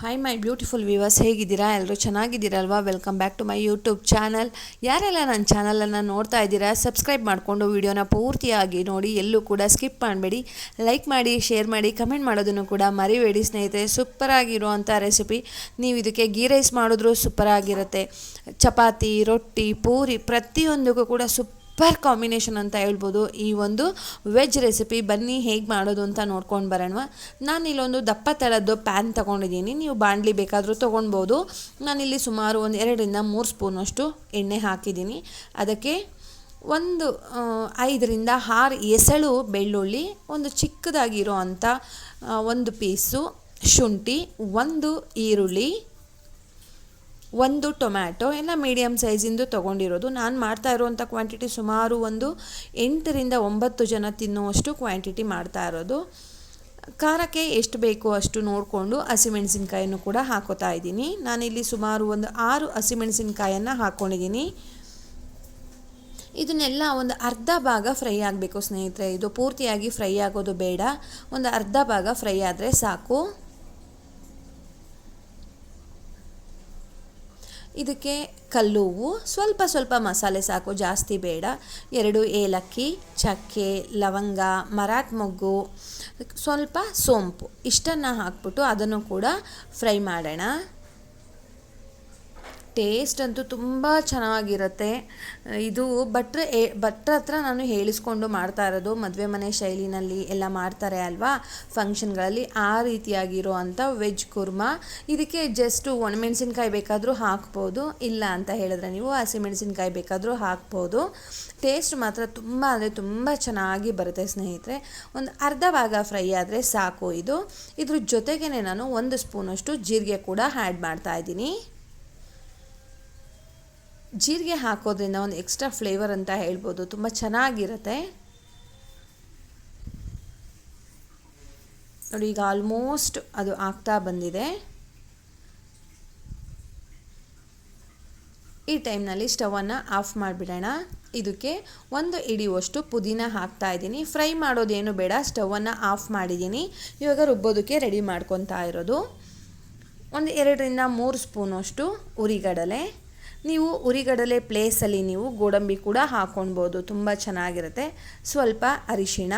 ಹಾಯ್ ಮೈ ಬ್ಯೂಟಿಫುಲ್ ವ್ಯೂವರ್ಸ್ ಹೇಗಿದ್ದೀರಾ? ಎಲ್ಲರೂ ಚೆನ್ನಾಗಿದ್ದೀರಲ್ವಾ? Welcome back to my YouTube channel ಯಾರೆಲ್ಲ ನನ್ನ ಚಾನಲನ್ನು ನೋಡ್ತಾ ಇದ್ದೀರಾ ಸಬ್ಸ್ಕ್ರೈಬ್ ಮಾಡಿಕೊಂಡು ವಿಡಿಯೋನ ಪೂರ್ತಿಯಾಗಿ ನೋಡಿ, ಎಲ್ಲೂ ಕೂಡ ಸ್ಕಿಪ್ ಮಾಡಬೇಡಿ. ಲೈಕ್ ಮಾಡಿ ಶೇರ್ ಮಾಡಿ ಕಮೆಂಟ್ ಮಾಡೋದನ್ನು ಕೂಡ ಮರಿಬೇಡಿ ಸ್ನೇಹಿತರೆ. ಸೂಪರಾಗಿರುವಂಥ ರೆಸಿಪಿ ನೀವು ಇದಕ್ಕೆ ಗೀ ರೈಸ್ ಮಾಡಿದ್ರೂ ಸೂಪರಾಗಿರುತ್ತೆ ಚಪಾತಿ, ರೊಟ್ಟಿ, ಪೂರಿ ಪ್ರತಿಯೊಂದಕ್ಕೂ ಕೂಡ ಸುಪ್ ಸೂಪರ್ ಕಾಂಬಿನೇಷನ್ ಅಂತ ಹೇಳ್ಬೋದು. ಈ ಒಂದು ವೆಜ್ ರೆಸಿಪಿ ಬನ್ನಿ, ಹೇಗೆ ಮಾಡೋದು ಅಂತ ನೋಡ್ಕೊಂಡು ಬರೋಣ ನಾನು ಇಲ್ಲೊಂದು ದಪ್ಪ ಥರದ್ದು ಪ್ಯಾನ್ ತೊಗೊಂಡಿದ್ದೀನಿ. ನೀವು ಬಾಣಲಿ ಬೇಕಾದರೂ ತೊಗೊಳ್ಬೋದು ನಾನಿಲ್ಲಿ ಸುಮಾರು ಒಂದು ಎರಡರಿಂದ ಮೂರು ಸ್ಪೂನಷ್ಟು ಎಣ್ಣೆ ಹಾಕಿದ್ದೀನಿ. ಅದಕ್ಕೆ ಒಂದು ಐದರಿಂದ ಆರು ಎಸಳು ಬೆಳ್ಳುಳ್ಳಿ, ಒಂದು ಚಿಕ್ಕದಾಗಿರೋ ಅಂಥ ಒಂದು ಪೀಸು ಶುಂಠಿ, ಒಂದು ಈರುಳ್ಳಿ ಒಂದು ಟೊಮ್ಯಾಟೊ ಎಲ್ಲ ಮೀಡಿಯಮ್ ಸೈಜಿಂದು ತೊಗೊಂಡಿರೋದು. ನಾನು ಮಾಡ್ತಾ ಇರುವಂಥ ಕ್ವಾಂಟಿಟಿ ಸುಮಾರು ಒಂದು ಎಂಟರಿಂದ ಒಂಬತ್ತು ಜನ ತಿನ್ನುವಷ್ಟು ಕ್ವಾಂಟಿಟಿ ಮಾಡ್ತಾ ಇರೋದು. ಖಾರಕ್ಕೆ ಎಷ್ಟು ಬೇಕೋ ಅಷ್ಟು ನೋಡಿಕೊಂಡು ಹಸಿಮೆಣಸಿನ್ಕಾಯನ್ನು ಕೂಡ ಹಾಕೋತಾ ಇದ್ದೀನಿ. ನಾನಿಲ್ಲಿ ಸುಮಾರು ಒಂದು ಆರು ಹಸಿಮೆಣಸಿನ್ಕಾಯನ್ನು ಹಾಕ್ಕೊಂಡಿದ್ದೀನಿ ಇದನ್ನೆಲ್ಲ ಒಂದು ಅರ್ಧ ಭಾಗ ಫ್ರೈ ಆಗಬೇಕು ಸ್ನೇಹಿತರೆ. ಇದು ಪೂರ್ತಿಯಾಗಿ ಫ್ರೈ ಆಗೋದು ಬೇಡ. ಒಂದು ಅರ್ಧ ಭಾಗ ಫ್ರೈ ಆದರೆ ಸಾಕು. ಇದಕ್ಕೆ ಕಲ್ಲುವು, ಸ್ವಲ್ಪ ಸ್ವಲ್ಪ ಮಸಾಲೆ ಸಾಕು, ಜಾಸ್ತಿ ಬೇಡ. ಎರಡು ಏಲಕ್ಕಿ, ಚಕ್ಕೆ, ಲವಂಗ, ಮರಾಠ ಮೊಗ್ಗು, ಸ್ವಲ್ಪ ಸೋಂಪು. ಇಷ್ಟನ್ನು ಹಾಕ್ಬಿಟ್ಟು ಅದನ್ನು ಕೂಡ ಫ್ರೈ ಮಾಡೋಣ. ಟೇಸ್ಟ್ ಅಂತೂ ತುಂಬ ಚೆನ್ನಾಗಿರುತ್ತೆ. ಇದು ಭಟ್ರ ಭಟ್ರ ಹತ್ರ ನಾನು ಹೇಳಿಸ್ಕೊಂಡು ಮಾಡ್ತಾ ಇರೋದು, ಮದುವೆ ಮನೆ ಶೈಲಿನಲ್ಲಿ ಎಲ್ಲ ಮಾಡ್ತಾರೆ ಅಲ್ವಾ? ಫಂಕ್ಷನ್ಗಳಲ್ಲಿ ಆ ರೀತಿಯಾಗಿರೋ ಅಂಥ ವೆಜ್ ಕುರ್ಮಾ. ಇದಕ್ಕೆ ಜಸ್ಟು ಒಣಮೆಣಸಿನ್ಕಾಯಿ ಬೇಕಾದರೂ ಹಾಕ್ಬೋದು, ಇಲ್ಲ ಅಂತ ಹೇಳಿದ್ರೆ ನೀವು ಹಸಿಮೆಣಸಿನ್ಕಾಯಿ ಬೇಕಾದರೂ ಹಾಕ್ಬೋದು. ಟೇಸ್ಟ್ ಮಾತ್ರ ತುಂಬ ಅಂದರೆ ತುಂಬ ಚೆನ್ನಾಗಿ ಬರುತ್ತೆ ಸ್ನೇಹಿತರೆ. ಒಂದು ಅರ್ಧ ಭಾಗ ಫ್ರೈ ಆದರೆ ಸಾಕು ಇದು. ಇದ್ರ ಜೊತೆಗೇ ನಾನು ಒಂದು ಸ್ಪೂನಷ್ಟು ಜೀರಿಗೆ ಕೂಡ ಆ್ಯಡ್ ಮಾಡ್ತಾ ಇದ್ದೀನಿ. ಜೀರಿಗೆ ಹಾಕೋದ್ರಿಂದ ಒಂದು ಎಕ್ಸ್ಟ್ರಾ ಫ್ಲೇವರ್ ಅಂತ ಹೇಳ್ಬೋದು. ತುಂಬ ಚೆನ್ನಾಗಿರುತ್ತೆ. ನೋಡಿ, ಈಗ ಆಲ್ಮೋಸ್ಟ್ ಅದು ಆಗ್ತಾ ಬಂದಿದೆ. ಈ ಟೈಮ್ನಲ್ಲಿ ಸ್ಟವನ್ನು ಆಫ್ ಮಾಡಿಬಿಡೋಣ. ಇದಕ್ಕೆ ಒಂದು ಇಡಿಯುವಷ್ಟು ಪುದೀನ ಹಾಕ್ತಾ ಇದ್ದೀನಿ. ಫ್ರೈ ಮಾಡೋದೇನು ಬೇಡ ಸ್ಟವನ್ನು ಆಫ್ ಮಾಡಿದ್ದೀನಿ. ಇವಾಗ ರುಬ್ಬೋದಕ್ಕೆ ರೆಡಿ ಮಾಡ್ಕೊತಾ ಇರೋದು. ಒಂದು ಎರಡರಿಂದ ಮೂರು ಸ್ಪೂನಷ್ಟು ಉರಿಗಡಲೆ. ನೀವು ಉರಿಗಡಲೆ ಪ್ಲೇಸಲ್ಲಿ ನೀವು ಗೋಡಂಬಿ ಕೂಡ ಹಾಕ್ಕೊಳ್ಬೋದು ತುಂಬ ಚೆನ್ನಾಗಿರುತ್ತೆ. ಸ್ವಲ್ಪ ಅರಿಶಿಣ,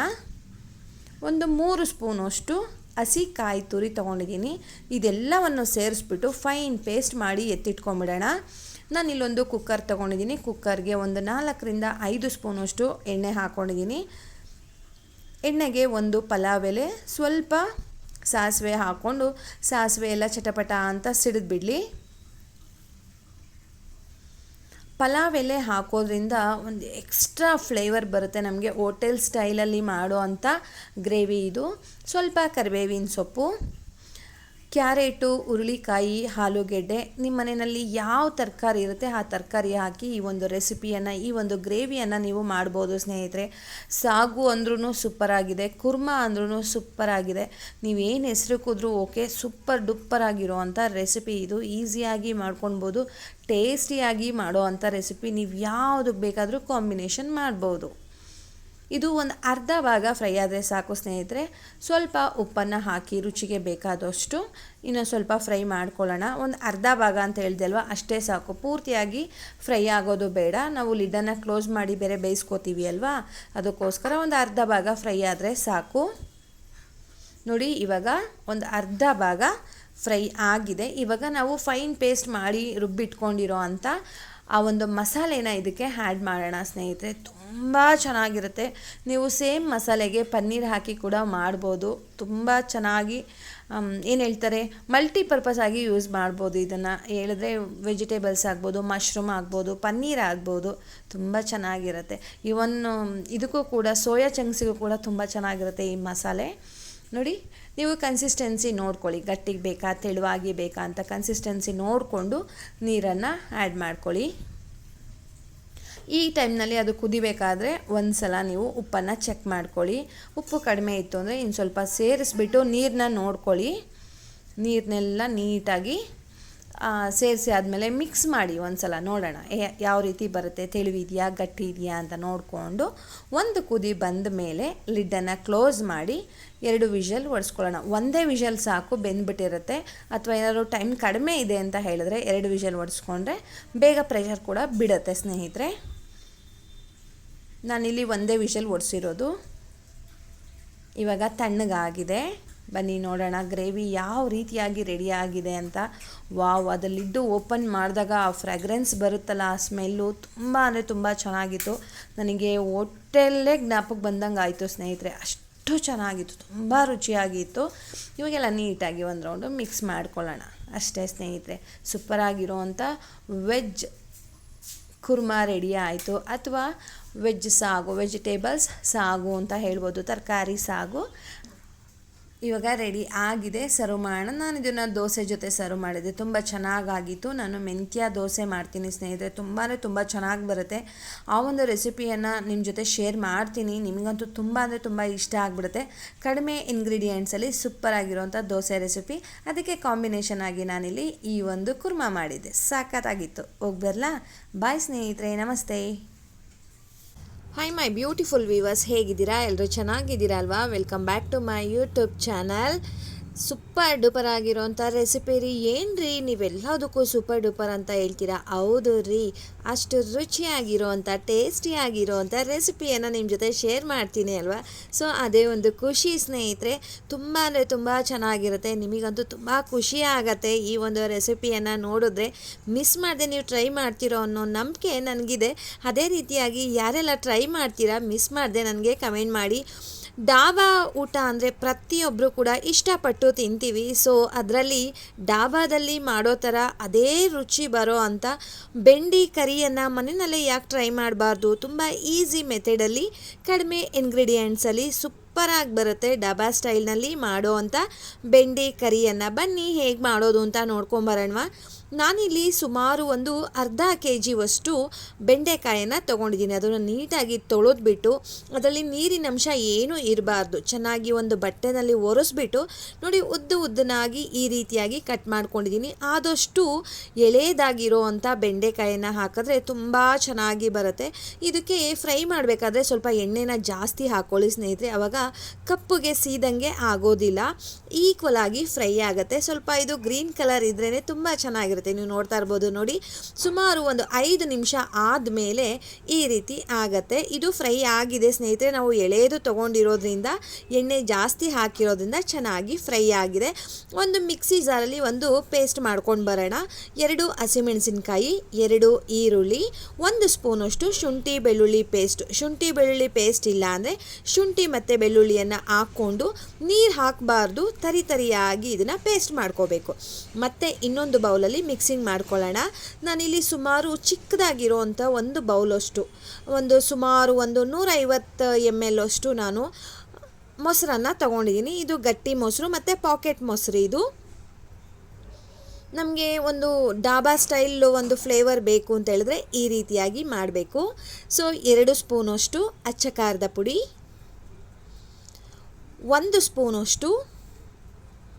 ಒಂದು ಮೂರು ಸ್ಪೂನಷ್ಟು ಹಸಿ ಕಾಯಿ ತುರಿ ತೊಗೊಂಡಿದ್ದೀನಿ. ಇದೆಲ್ಲವನ್ನು ಸೇರಿಸ್ಬಿಟ್ಟು ಫೈನ್ ಪೇಸ್ಟ್ ಮಾಡಿ ಎತ್ತಿಟ್ಕೊಂಬಿಡೋಣ. ನಾನು ಇಲ್ಲೊಂದು ಕುಕ್ಕರ್ ತೊಗೊಂಡಿದ್ದೀನಿ. ಕುಕ್ಕರ್ಗೆ ಒಂದು ನಾಲ್ಕರಿಂದ ಐದು ಸ್ಪೂನಷ್ಟು ಎಣ್ಣೆ ಹಾಕ್ಕೊಂಡಿದ್ದೀನಿ ಎಣ್ಣೆಗೆ ಒಂದು ಪಲಾವ್ ಎಲೆ, ಸ್ವಲ್ಪ ಸಾಸಿವೆ ಹಾಕ್ಕೊಂಡು ಸಾಸಿವೆ ಎಲ್ಲ ಚಟಪಟ ಅಂತ ಸಿಡಿದ್ಬಿಡಲಿ. ಪಲಾವ್ ಎಲೆ ಹಾಕೋದ್ರಿಂದ ಒಂದು ಎಕ್ಸ್ಟ್ರಾ ಫ್ಲೇವರ್ ಬರುತ್ತೆ ನಮಗೆ ಹೋಟೆಲ್ ಸ್ಟೈಲಲ್ಲಿ ಮಾಡೋ ಅಂಥ ಗ್ರೇವಿ ಇದು. ಸ್ವಲ್ಪ ಕರಿಬೇವಿನ ಸೊಪ್ಪು ಕ್ಯಾರೆಟು ಹುರುಳಿಕಾಯಿ ಆಲೂಗೆಡ್ಡೆ ನಿಮ್ಮ ಮನೆಯಲ್ಲಿ ಯಾವ ತರಕಾರಿ ಇರುತ್ತೆ ಆ ತರಕಾರಿ ಹಾಕಿ ಈ ಒಂದು ರೆಸಿಪಿಯನ್ನು, ಈ ಒಂದು ಗ್ರೇವಿಯನ್ನು ನೀವು ಮಾಡ್ಬೋದು ಸ್ನೇಹಿತರೆ. ಸಾಗು ಅಂದ್ರೂ ಸೂಪರ್ ಆಗಿದೆ ಕುರ್ಮಾ ಅಂದ್ರೂ ಸೂಪರ್ ಆಗಿದೆ ನೀವೇನು ಹೆಸರು ಕೂದ್ರೂ ಓಕೆ, ಸೂಪರ್ ಡುಪ್ಪರ್ ಆಗಿರೋ ಅಂಥ ರೆಸಿಪಿ ಇದು. ಈಸಿಯಾಗಿ ಮಾಡ್ಕೊಳ್ಬೋದು ಟೇಸ್ಟಿಯಾಗಿ ಮಾಡೋ ಅಂಥ ರೆಸಿಪಿ. ನೀವು ಯಾವುದು ಬೇಕಾದರೂ ಕಾಂಬಿನೇಷನ್ ಮಾಡ್ಬೋದು. ಇದು ಒಂದು ಅರ್ಧ ಭಾಗ ಫ್ರೈ ಆದರೆ ಸಾಕು ಸ್ನೇಹಿತರೆ. ಸ್ವಲ್ಪ ಉಪ್ಪನ್ನು ಹಾಕಿ ರುಚಿಗೆ ಬೇಕಾದಷ್ಟು ಇನ್ನು ಸ್ವಲ್ಪ ಫ್ರೈ ಮಾಡ್ಕೊಳ್ಳೋಣ. ಒಂದು ಅರ್ಧ ಭಾಗ ಅಂತ ಹೇಳ್ದಲ್ವ ಅಷ್ಟೇ ಸಾಕು. ಪೂರ್ತಿಯಾಗಿ ಫ್ರೈ ಆಗೋದು ಬೇಡ. ನಾವು ಲಿಡ್ಡನ್ನು ಕ್ಲೋಸ್ ಮಾಡಿ ಬೇರೆ ಬೇಯಿಸ್ಕೋತೀವಿ ಅಲ್ವಾ? ಅದಕ್ಕೋಸ್ಕರ ಒಂದು ಅರ್ಧ ಭಾಗ ಫ್ರೈ ಆದರೆ ಸಾಕು. ನೋಡಿ, ಇವಾಗ ಒಂದು ಅರ್ಧ ಭಾಗ ಫ್ರೈ ಆಗಿದೆ. ಇವಾಗ ನಾವು ಫೈನ್ ಪೇಸ್ಟ್ ಮಾಡಿ ರುಬ್ಬಿಟ್ಕೊಂಡಿರೋ ಅಂಥ ಆ ಒಂದು ಮಸಾಲೆನ ಇದಕ್ಕೆ ಆ್ಯಡ್ ಮಾಡೋಣ ಸ್ನೇಹಿತರೆ. ತುಂಬ ಚೆನ್ನಾಗಿರುತ್ತೆ. ನೀವು ಸೇಮ್ ಮಸಾಲೆಗೆ ಪನ್ನೀರ್ ಹಾಕಿ ಕೂಡ ಮಾಡ್ಬೋದು. ತುಂಬ ಚೆನ್ನಾಗಿ ಏನು ಹೇಳ್ತಾರೆ ಮಲ್ಟಿಪರ್ಪಸ್ ಆಗಿ ಯೂಸ್ ಮಾಡ್ಬೋದು ಇದನ್ನು. ಹೇಳಿದ್ರೆ ವೆಜಿಟೇಬಲ್ಸ್ ಆಗ್ಬೋದು ಮಶ್ರೂಮ್ ಆಗ್ಬೋದು, ಪನ್ನೀರ್ ಆಗ್ಬೋದು. ತುಂಬ ಚೆನ್ನಾಗಿರುತ್ತೆ. ಇವನ್, ಇದಕ್ಕೂ ಕೂಡ, ಸೋಯಾ ಚಂಕ್ಸಿಗೂ ಕೂಡ ತುಂಬ ಚೆನ್ನಾಗಿರುತ್ತೆ ಈ ಮಸಾಲೆ. ನೋಡಿ, ನೀವು ಕನ್ಸಿಸ್ಟೆನ್ಸಿ ನೋಡ್ಕೊಳ್ಳಿ. ಗಟ್ಟಿಗೆ ಬೇಕಾ, ತೆಳುವಾಗಿ ಬೇಕಾ ಅಂತ ಕನ್ಸಿಸ್ಟೆನ್ಸಿ ನೋಡಿಕೊಂಡು ನೀರನ್ನು ಆ್ಯಡ್ ಮಾಡ್ಕೊಳ್ಳಿ. ಈ ಟೈಮ್ನಲ್ಲಿ ಅದು ಕುದಿಬೇಕಾದ್ರೆ ಒಂದು ಸಲ ನೀವು ಉಪ್ಪನ್ನು ಚೆಕ್ ಮಾಡ್ಕೊಳ್ಳಿ. ಉಪ್ಪು ಕಡಿಮೆ ಇತ್ತು ಅಂದರೆ ಇನ್ನು ಸ್ವಲ್ಪ ಸೇರಿಸ್ಬಿಟ್ಟು ನೀರನ್ನ ನೋಡ್ಕೊಳ್ಳಿ. ನೀರನ್ನೆಲ್ಲ ನೀಟಾಗಿ ಸೇರಿಸಿ ಆದಮೇಲೆ ಮಿಕ್ಸ್ ಮಾಡಿ ಒಂದು ಸಲ ನೋಡೋಣ ಯಾವ ರೀತಿ ಬರುತ್ತೆ? ತಿಳಿವಿದೆಯಾ? ಗಟ್ಟಿ ಇದೆಯಾ ಅಂತ ನೋಡಿಕೊಂಡು ಒಂದು ಕುದಿ ಬಂದ ಮೇಲೆ ಲಿಡ್ಡನ್ನು ಕ್ಲೋಸ್ ಮಾಡಿ ಎರಡು ವಿಷಲ್ ಒಡಿಸ್ಕೊಳ್ಳೋಣ. ಒಂದೇ ವಿಷಲ್ ಸಾಕು ಬೆಂದ್ಬಿಟ್ಟಿರುತ್ತೆ. ಅಥವಾ ಏನಾದರೂ ಟೈಮ್ ಕಡಿಮೆ ಇದೆ ಅಂತ ಹೇಳಿದ್ರೆ ಎರಡು ವಿಷಲ್ ಒಡಿಸ್ಕೊಂಡ್ರೆ ಬೇಗ ಪ್ರೆಷರ್ ಕೂಡ ಬಿಡುತ್ತೆ ಸ್ನೇಹಿತರೆ. ನಾನಿಲ್ಲಿ ಒಂದೇ ವಿಷಲ್ ಒಡಿಸಿರೋದು ಇವಾಗ ತಣ್ಣಗಾಗಿದೆ. ಬನ್ನಿ ನೋಡೋಣ, ಗ್ರೇವಿ ಯಾವ ರೀತಿಯಾಗಿ ರೆಡಿ ಆಗಿದೆ ಅಂತ. ವಾವ್ ಅದಲ್ಲಿಡ್ಡು ಓಪನ್ ಮಾಡಿದಾಗ ಆ ಫ್ರ್ಯಾಗ್ರೆನ್ಸ್ ಬರುತ್ತಲ್ಲ, ಆ ಸ್ಮೆಲ್ಲು ತುಂಬ ಅಂದರೆ ತುಂಬ ಚೆನ್ನಾಗಿತ್ತು. ನನಗೆ ಹೊಟ್ಟೆಲ್ಲೇ ಜ್ಞಾಪಕ್ಕೆ ಬಂದಂಗೆ ಆಯಿತು ಸ್ನೇಹಿತರೆ, ಅಷ್ಟು ಚೆನ್ನಾಗಿತ್ತು, ತುಂಬ ರುಚಿಯಾಗಿತ್ತು. ಇವಾಗೆಲ್ಲ ನೀಟಾಗಿ ಒಂದು ರೌಂಡು ಮಿಕ್ಸ್ ಮಾಡ್ಕೊಳ್ಳೋಣ. ಅಷ್ಟೇ ಸ್ನೇಹಿತರೆ ಸೂಪರಾಗಿರೋ ಅಂಥ ವೆಜ್ ಕುರ್ಮಾ ರೆಡಿ ಆಯಿತು. ಅಥವಾ ವೆಜ್ ಸಾಗು, ವೆಜಿಟೇಬಲ್ಸ್ ಸಾಗು ಅಂತ ಹೇಳ್ಬೋದು, ತರಕಾರಿ ಸಾಗು. ಇವಾಗ ರೆಡಿ ಆಗಿದೆ ಸರ್ವ್ ಮಾಡೋಣ. ನಾನು ಇದನ್ನು ದೋಸೆ ಜೊತೆ ಸರ್ವ್ ಮಾಡಿದೆ. ತುಂಬ ಚೆನ್ನಾಗಾಗಿತ್ತು. ನಾನು ಮೆಂತ್ಯ ದೋಸೆ ಮಾಡ್ತೀನಿ ಸ್ನೇಹಿತರೆ. ತುಂಬಾ ತುಂಬ ಚೆನ್ನಾಗಿ ಬರುತ್ತೆ. ಆ ಒಂದು ರೆಸಿಪಿಯನ್ನು ನಿಮ್ಮ ಜೊತೆ ಶೇರ್ ಮಾಡ್ತೀನಿ. ನಿಮಗಂತೂ ತುಂಬ ಅಂದರೆ ತುಂಬ ಇಷ್ಟ ಆಗಿಬಿಡುತ್ತೆ. ಕಡಿಮೆ ಇಂಗ್ರೀಡಿಯೆಂಟ್ಸಲ್ಲಿ ಸೂಪರ್ ಆಗಿರುವಂಥ ದೋಸೆ ರೆಸಿಪಿ ಅದಕ್ಕೆ ಕಾಂಬಿನೇಷನ್ ಆಗಿ ನಾನಿಲ್ಲಿ ಈ ಒಂದು ಕುರ್ಮಾ ಮಾಡಿದ್ದೆ. ಸಾಕತ್ತಾಗಿತ್ತು ಹೋಗ್ಬರಲ್ಲ ಬಾಯ್ ಸ್ನೇಹಿತರೆ. ನಮಸ್ತೆ. ಹಾಯ್ ಮೈ ಬ್ಯೂಟಿಫುಲ್ ವ್ಯೂವರ್ಸ್ ಹೇಗಿದ್ದೀರಾ? ಎಲ್ಲರೂ ಚೆನ್ನಾಗಿದ್ದೀರಾ ಅಲ್ವಾ? Welcome back to my YouTube channel super duper ಆಗಿರೋಂಥ ರೆಸಿಪಿ ರೀ. ಏನು ರೀ? ನೀವೆಲ್ಲದಕ್ಕೂ ಸೂಪರ್ ಡೂಪರ್ ಅಂತ ಹೇಳ್ತೀರಾ? ಹೌದು ರೀ. ಅಷ್ಟು ರುಚಿಯಾಗಿರೋವಂಥ ಟೇಸ್ಟಿಯಾಗಿರೋವಂಥ ರೆಸಿಪಿಯನ್ನು ನಿಮ್ಮ ಜೊತೆ ಶೇರ್ ಮಾಡ್ತೀನಿ ಅಲ್ವಾ? ಸೊ ಅದೇ ಒಂದು ಖುಷಿ ಸ್ನೇಹಿತರೆ, ತುಂಬ ಅಂದರೆ ತುಂಬ ಚೆನ್ನಾಗಿರುತ್ತೆ. ನಿಮಗಂತೂ ತುಂಬ ಖುಷಿ ಆಗತ್ತೆ ಈ ಒಂದು ರೆಸಿಪಿಯನ್ನು ನೋಡಿದ್ರೆ. ಮಿಸ್ ಮಾಡದೆ ನೀವು ಟ್ರೈ ಮಾಡ್ತೀರೋ ಅನ್ನೋ ನಂಬಿಕೆ ನನಗಿದೆ. ಅದೇ ರೀತಿಯಾಗಿ ಯಾರೆಲ್ಲ ಟ್ರೈ ಮಾಡ್ತೀರಾ ಮಿಸ್ ಮಾಡದೆ ನನಗೆ ಕಮೆಂಟ್ ಮಾಡಿ. ಡಾಬಾ ಊಟ ಅಂದರೆ ಪ್ರತಿಯೊಬ್ಬರು ಕೂಡ ಇಷ್ಟಪಟ್ಟು ತಿಂತೀವಿ. ಸೊ ಅದರಲ್ಲಿ ಡಾಬಾದಲ್ಲಿ ಮಾಡೋ ಥರ ಅದೇ ರುಚಿ ಬರೋ ಅಂಥ ಬೆಂಡಿ ಕರಿಯನ್ನು ಮನೆಯಲ್ಲೇ ಯಾಕೆ ಟ್ರೈ ಮಾಡಬಾರ್ದು? ತುಂಬ ಈಸಿ ಮೆಥಡಲ್ಲಿ ಕಡಿಮೆ ಇಂಗ್ರೀಡಿಯೆಂಟ್ಸಲ್ಲಿ ಸೂಪರಾಗಿ ಬರುತ್ತೆ ಡಾಬಾ ಸ್ಟೈಲ್ನಲ್ಲಿ ಮಾಡೋ ಅಂಥ ಬೆಂಡಿ ಕರಿಯನ್ನು. ಬನ್ನಿ ಹೇಗೆ ಮಾಡೋದು ಅಂತ ನೋಡ್ಕೊಂಬರೋಣವಾ ನಾನಿಲ್ಲಿ ಸುಮಾರು ಒಂದು ಅರ್ಧ ಕೆ ಜಿವಷ್ಟು ಬೆಂಡೆಕಾಯನ್ನು ತೊಗೊಂಡಿದ್ದೀನಿ. ಅದನ್ನು ನೀಟಾಗಿ ತೊಳೆದ್ಬಿಟ್ಟು ಅದರಲ್ಲಿ ನೀರಿನ ಅಂಶ ಏನೂ ಇರಬಾರ್ದು. ಚೆನ್ನಾಗಿ ಒಂದು ಬಟ್ಟೆನಲ್ಲಿ ಒರೆಸ್ಬಿಟ್ಟು ನೋಡಿ ಉದ್ದ ಉದ್ದನಾಗಿ ಈ ರೀತಿಯಾಗಿ ಕಟ್ ಮಾಡ್ಕೊಂಡಿದ್ದೀನಿ. ಆದಷ್ಟು ಎಳೆದಾಗಿರೋ ಅಂಥ ಬೆಂಡೆಕಾಯನ್ನು ಹಾಕಿದ್ರೆ ತುಂಬ ಚೆನ್ನಾಗಿ ಬರುತ್ತೆ. ಇದಕ್ಕೆ ಫ್ರೈ ಮಾಡಬೇಕಾದ್ರೆ ಸ್ವಲ್ಪ ಎಣ್ಣೆನ ಜಾಸ್ತಿ ಹಾಕ್ಕೊಳ್ಳಿ ಸ್ನೇಹಿತರೆ. ಆವಾಗ ಕಪ್ಪುಗೆ ಸೀದಂಗೆ ಆಗೋದಿಲ್ಲ. ಈಕ್ವಲ್ ಆಗಿ ಫ್ರೈ ಆಗುತ್ತೆ. ಸ್ವಲ್ಪ ಇದು ಗ್ರೀನ್ ಕಲರ್ ಇದ್ರೇ ತುಂಬ ಚೆನ್ನಾಗಿರುತ್ತೆ. ನೀವು ನೋಡ್ತಾ ಇರ್ಬೋದು ನೋಡಿ. ಸುಮಾರು ಒಂದು ಐದು ನಿಮಿಷ ಆದಮೇಲೆ ಈ ರೀತಿ ಆಗತ್ತೆ. ಇದು ಫ್ರೈ ಆಗಿದೆ ಸ್ನೇಹಿತರೆ. ನಾವು ಎಳೆದು ತೊಗೊಂಡಿರೋದ್ರಿಂದ, ಎಣ್ಣೆ ಜಾಸ್ತಿ ಹಾಕಿರೋದ್ರಿಂದ ಚೆನ್ನಾಗಿ ಫ್ರೈ ಆಗಿದೆ. ಒಂದು ಮಿಕ್ಸಿ ಜಾರಲ್ಲಿ ಒಂದು ಪೇಸ್ಟ್ ಮಾಡ್ಕೊಂಡು ಬರೋಣ. ಎರಡು ಹಸಿಮೆಣಸಿನ್ಕಾಯಿ, ಎರಡು ಈರುಳ್ಳಿ, ಒಂದು ಸ್ಪೂನಷ್ಟು ಶುಂಠಿ ಬೆಳ್ಳುಳ್ಳಿ ಪೇಸ್ಟ್. ಶುಂಠಿ ಬೆಳ್ಳುಳ್ಳಿ ಪೇಸ್ಟ್ ಇಲ್ಲ ಅಂದರೆ ಶುಂಠಿ ಮತ್ತು ಬೆಳ್ಳುಳ್ಳಿಯನ್ನು ಹಾಕ್ಕೊಂಡು ನೀರು ಹಾಕಬಾರ್ದು. ತರಿ ತರಿಯಾಗಿ ಇದನ್ನು ಪೇಸ್ಟ್ ಮಾಡ್ಕೋಬೇಕು. ಮತ್ತು ಇನ್ನೊಂದು ಬೌಲಲ್ಲಿ ಮಿಕ್ಸಿಂಗ್ ಮಾಡ್ಕೊಳ್ಳೋಣ. ನಾನಿಲ್ಲಿ ಸುಮಾರು ಚಿಕ್ಕದಾಗಿರೋವಂಥ ಒಂದು ಬೌಲಷ್ಟು ಒಂದು ಸುಮಾರು ಒಂದು ನೂರೈವತ್ತು ಎಂ ಎಲ್ ಅಷ್ಟು ನಾನು ಮೊಸರನ್ನು ತಗೊಂಡಿದ್ದೀನಿ. ಇದು ಗಟ್ಟಿ ಮೊಸರು ಮತ್ತು ಪಾಕೆಟ್ ಮೊಸರು ಇದು. ನಮಗೆ ಒಂದು ಡಾಬಾ ಸ್ಟೈಲ್ ಒಂದು ಫ್ಲೇವರ್ ಬೇಕು ಅಂತ ಹೇಳಿದ್ರೆ ಈ ರೀತಿಯಾಗಿ ಮಾಡಬೇಕು. ಸೊ ಎರಡು ಸ್ಪೂನಷ್ಟು ಅಚ್ಚ ಖಾರದ ಪುಡಿ. ಒಂದು ಸ್ಪೂನಷ್ಟು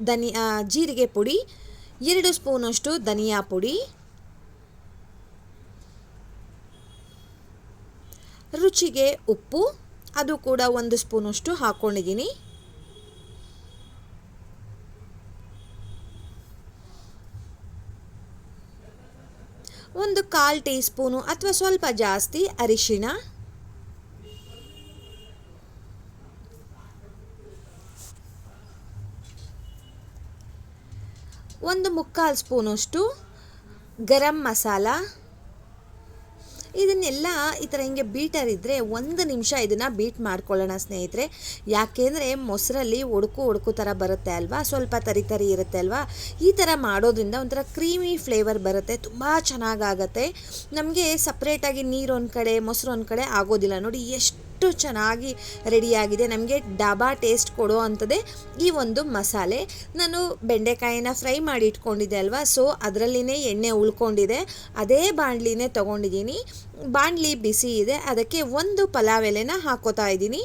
ಧನಿಯಾ ಜೀರಿಗೆ ಪುಡಿ. ಎರಡು ಸ್ಪೂನಷ್ಟು ಧನಿಯಾ ಪುಡಿ, ರುಚಿಗೆ ಉಪ್ಪು, ಅದು ಕೂಡ ಒಂದು ಸ್ಪೂನಷ್ಟು ಹಾಕ್ಕೊಂಡಿದ್ದೀನಿ ಒಂದು ಕಾಲು ಟೀ ಸ್ಪೂನು ಅಥವಾ ಸ್ವಲ್ಪ ಜಾಸ್ತಿ ಅರಿಶಿಣ. ಒಂದು ಮುಕ್ಕಾಲು ಸ್ಪೂನಷ್ಟು ಗರಂ ಮಸಾಲ. ಇದನ್ನೆಲ್ಲ ಈ ಥರ ಹಿಂಗೆ ಬೀಟರ್ ಇದ್ದರೆ ಒಂದು ನಿಮಿಷ ಇದನ್ನು ಬೀಟ್ ಮಾಡ್ಕೊಳ್ಳೋಣ ಸ್ನೇಹಿತರೆ. ಯಾಕೆಂದರೆ ಮೊಸರಲ್ಲಿ ಒಡಕು ಒಡಕು ಥರ ಬರುತ್ತೆ ಅಲ್ವಾ? ಸ್ವಲ್ಪ ತರಿ ತರಿ ಇರುತ್ತೆ ಅಲ್ವಾ? ಈ ಥರ ಮಾಡೋದ್ರಿಂದ ಒಂಥರ ಕ್ರೀಮಿ ಫ್ಲೇವರ್ ಬರುತ್ತೆ. ತುಂಬ ಚೆನ್ನಾಗಾಗತ್ತೆ. ನಮಗೆ ಸಪ್ರೇಟಾಗಿ ನೀರು ಒಂದು ಕಡೆ ಮೊಸರು ಒಂದು ಕಡೆ ಆಗೋದಿಲ್ಲ. ನೋಡಿ, ಎಷ್ಟು ಎಷ್ಟು ಚೆನ್ನಾಗಿ ರೆಡಿಯಾಗಿದೆ. ನಮಗೆ ಡಾಬಾ ಟೇಸ್ಟ್ ಕೊಡೋ ಅಂಥದ್ದೇ ಈ ಒಂದು ಮಸಾಲೆ. ನಾನು ಬೆಂಡೆಕಾಯಿನ ಫ್ರೈ ಮಾಡಿ ಇಟ್ಕೊಂಡಿದ್ದೆ ಅಲ್ವಾ? ಸೊ ಅದರಲ್ಲಿನೇ ಎಣ್ಣೆ ಉಳ್ಕೊಂಡಿದೆ. ಅದೇ ಬಾಣಲಿನೇ ತೊಗೊಂಡಿದ್ದೀನಿ. ಬಾಣಲಿ ಬಿಸಿ ಇದೆ. ಅದಕ್ಕೆ ಒಂದು ಪಲಾವ್ ಎಲೆನ ಹಾಕೋತಾ ಇದ್ದೀನಿ.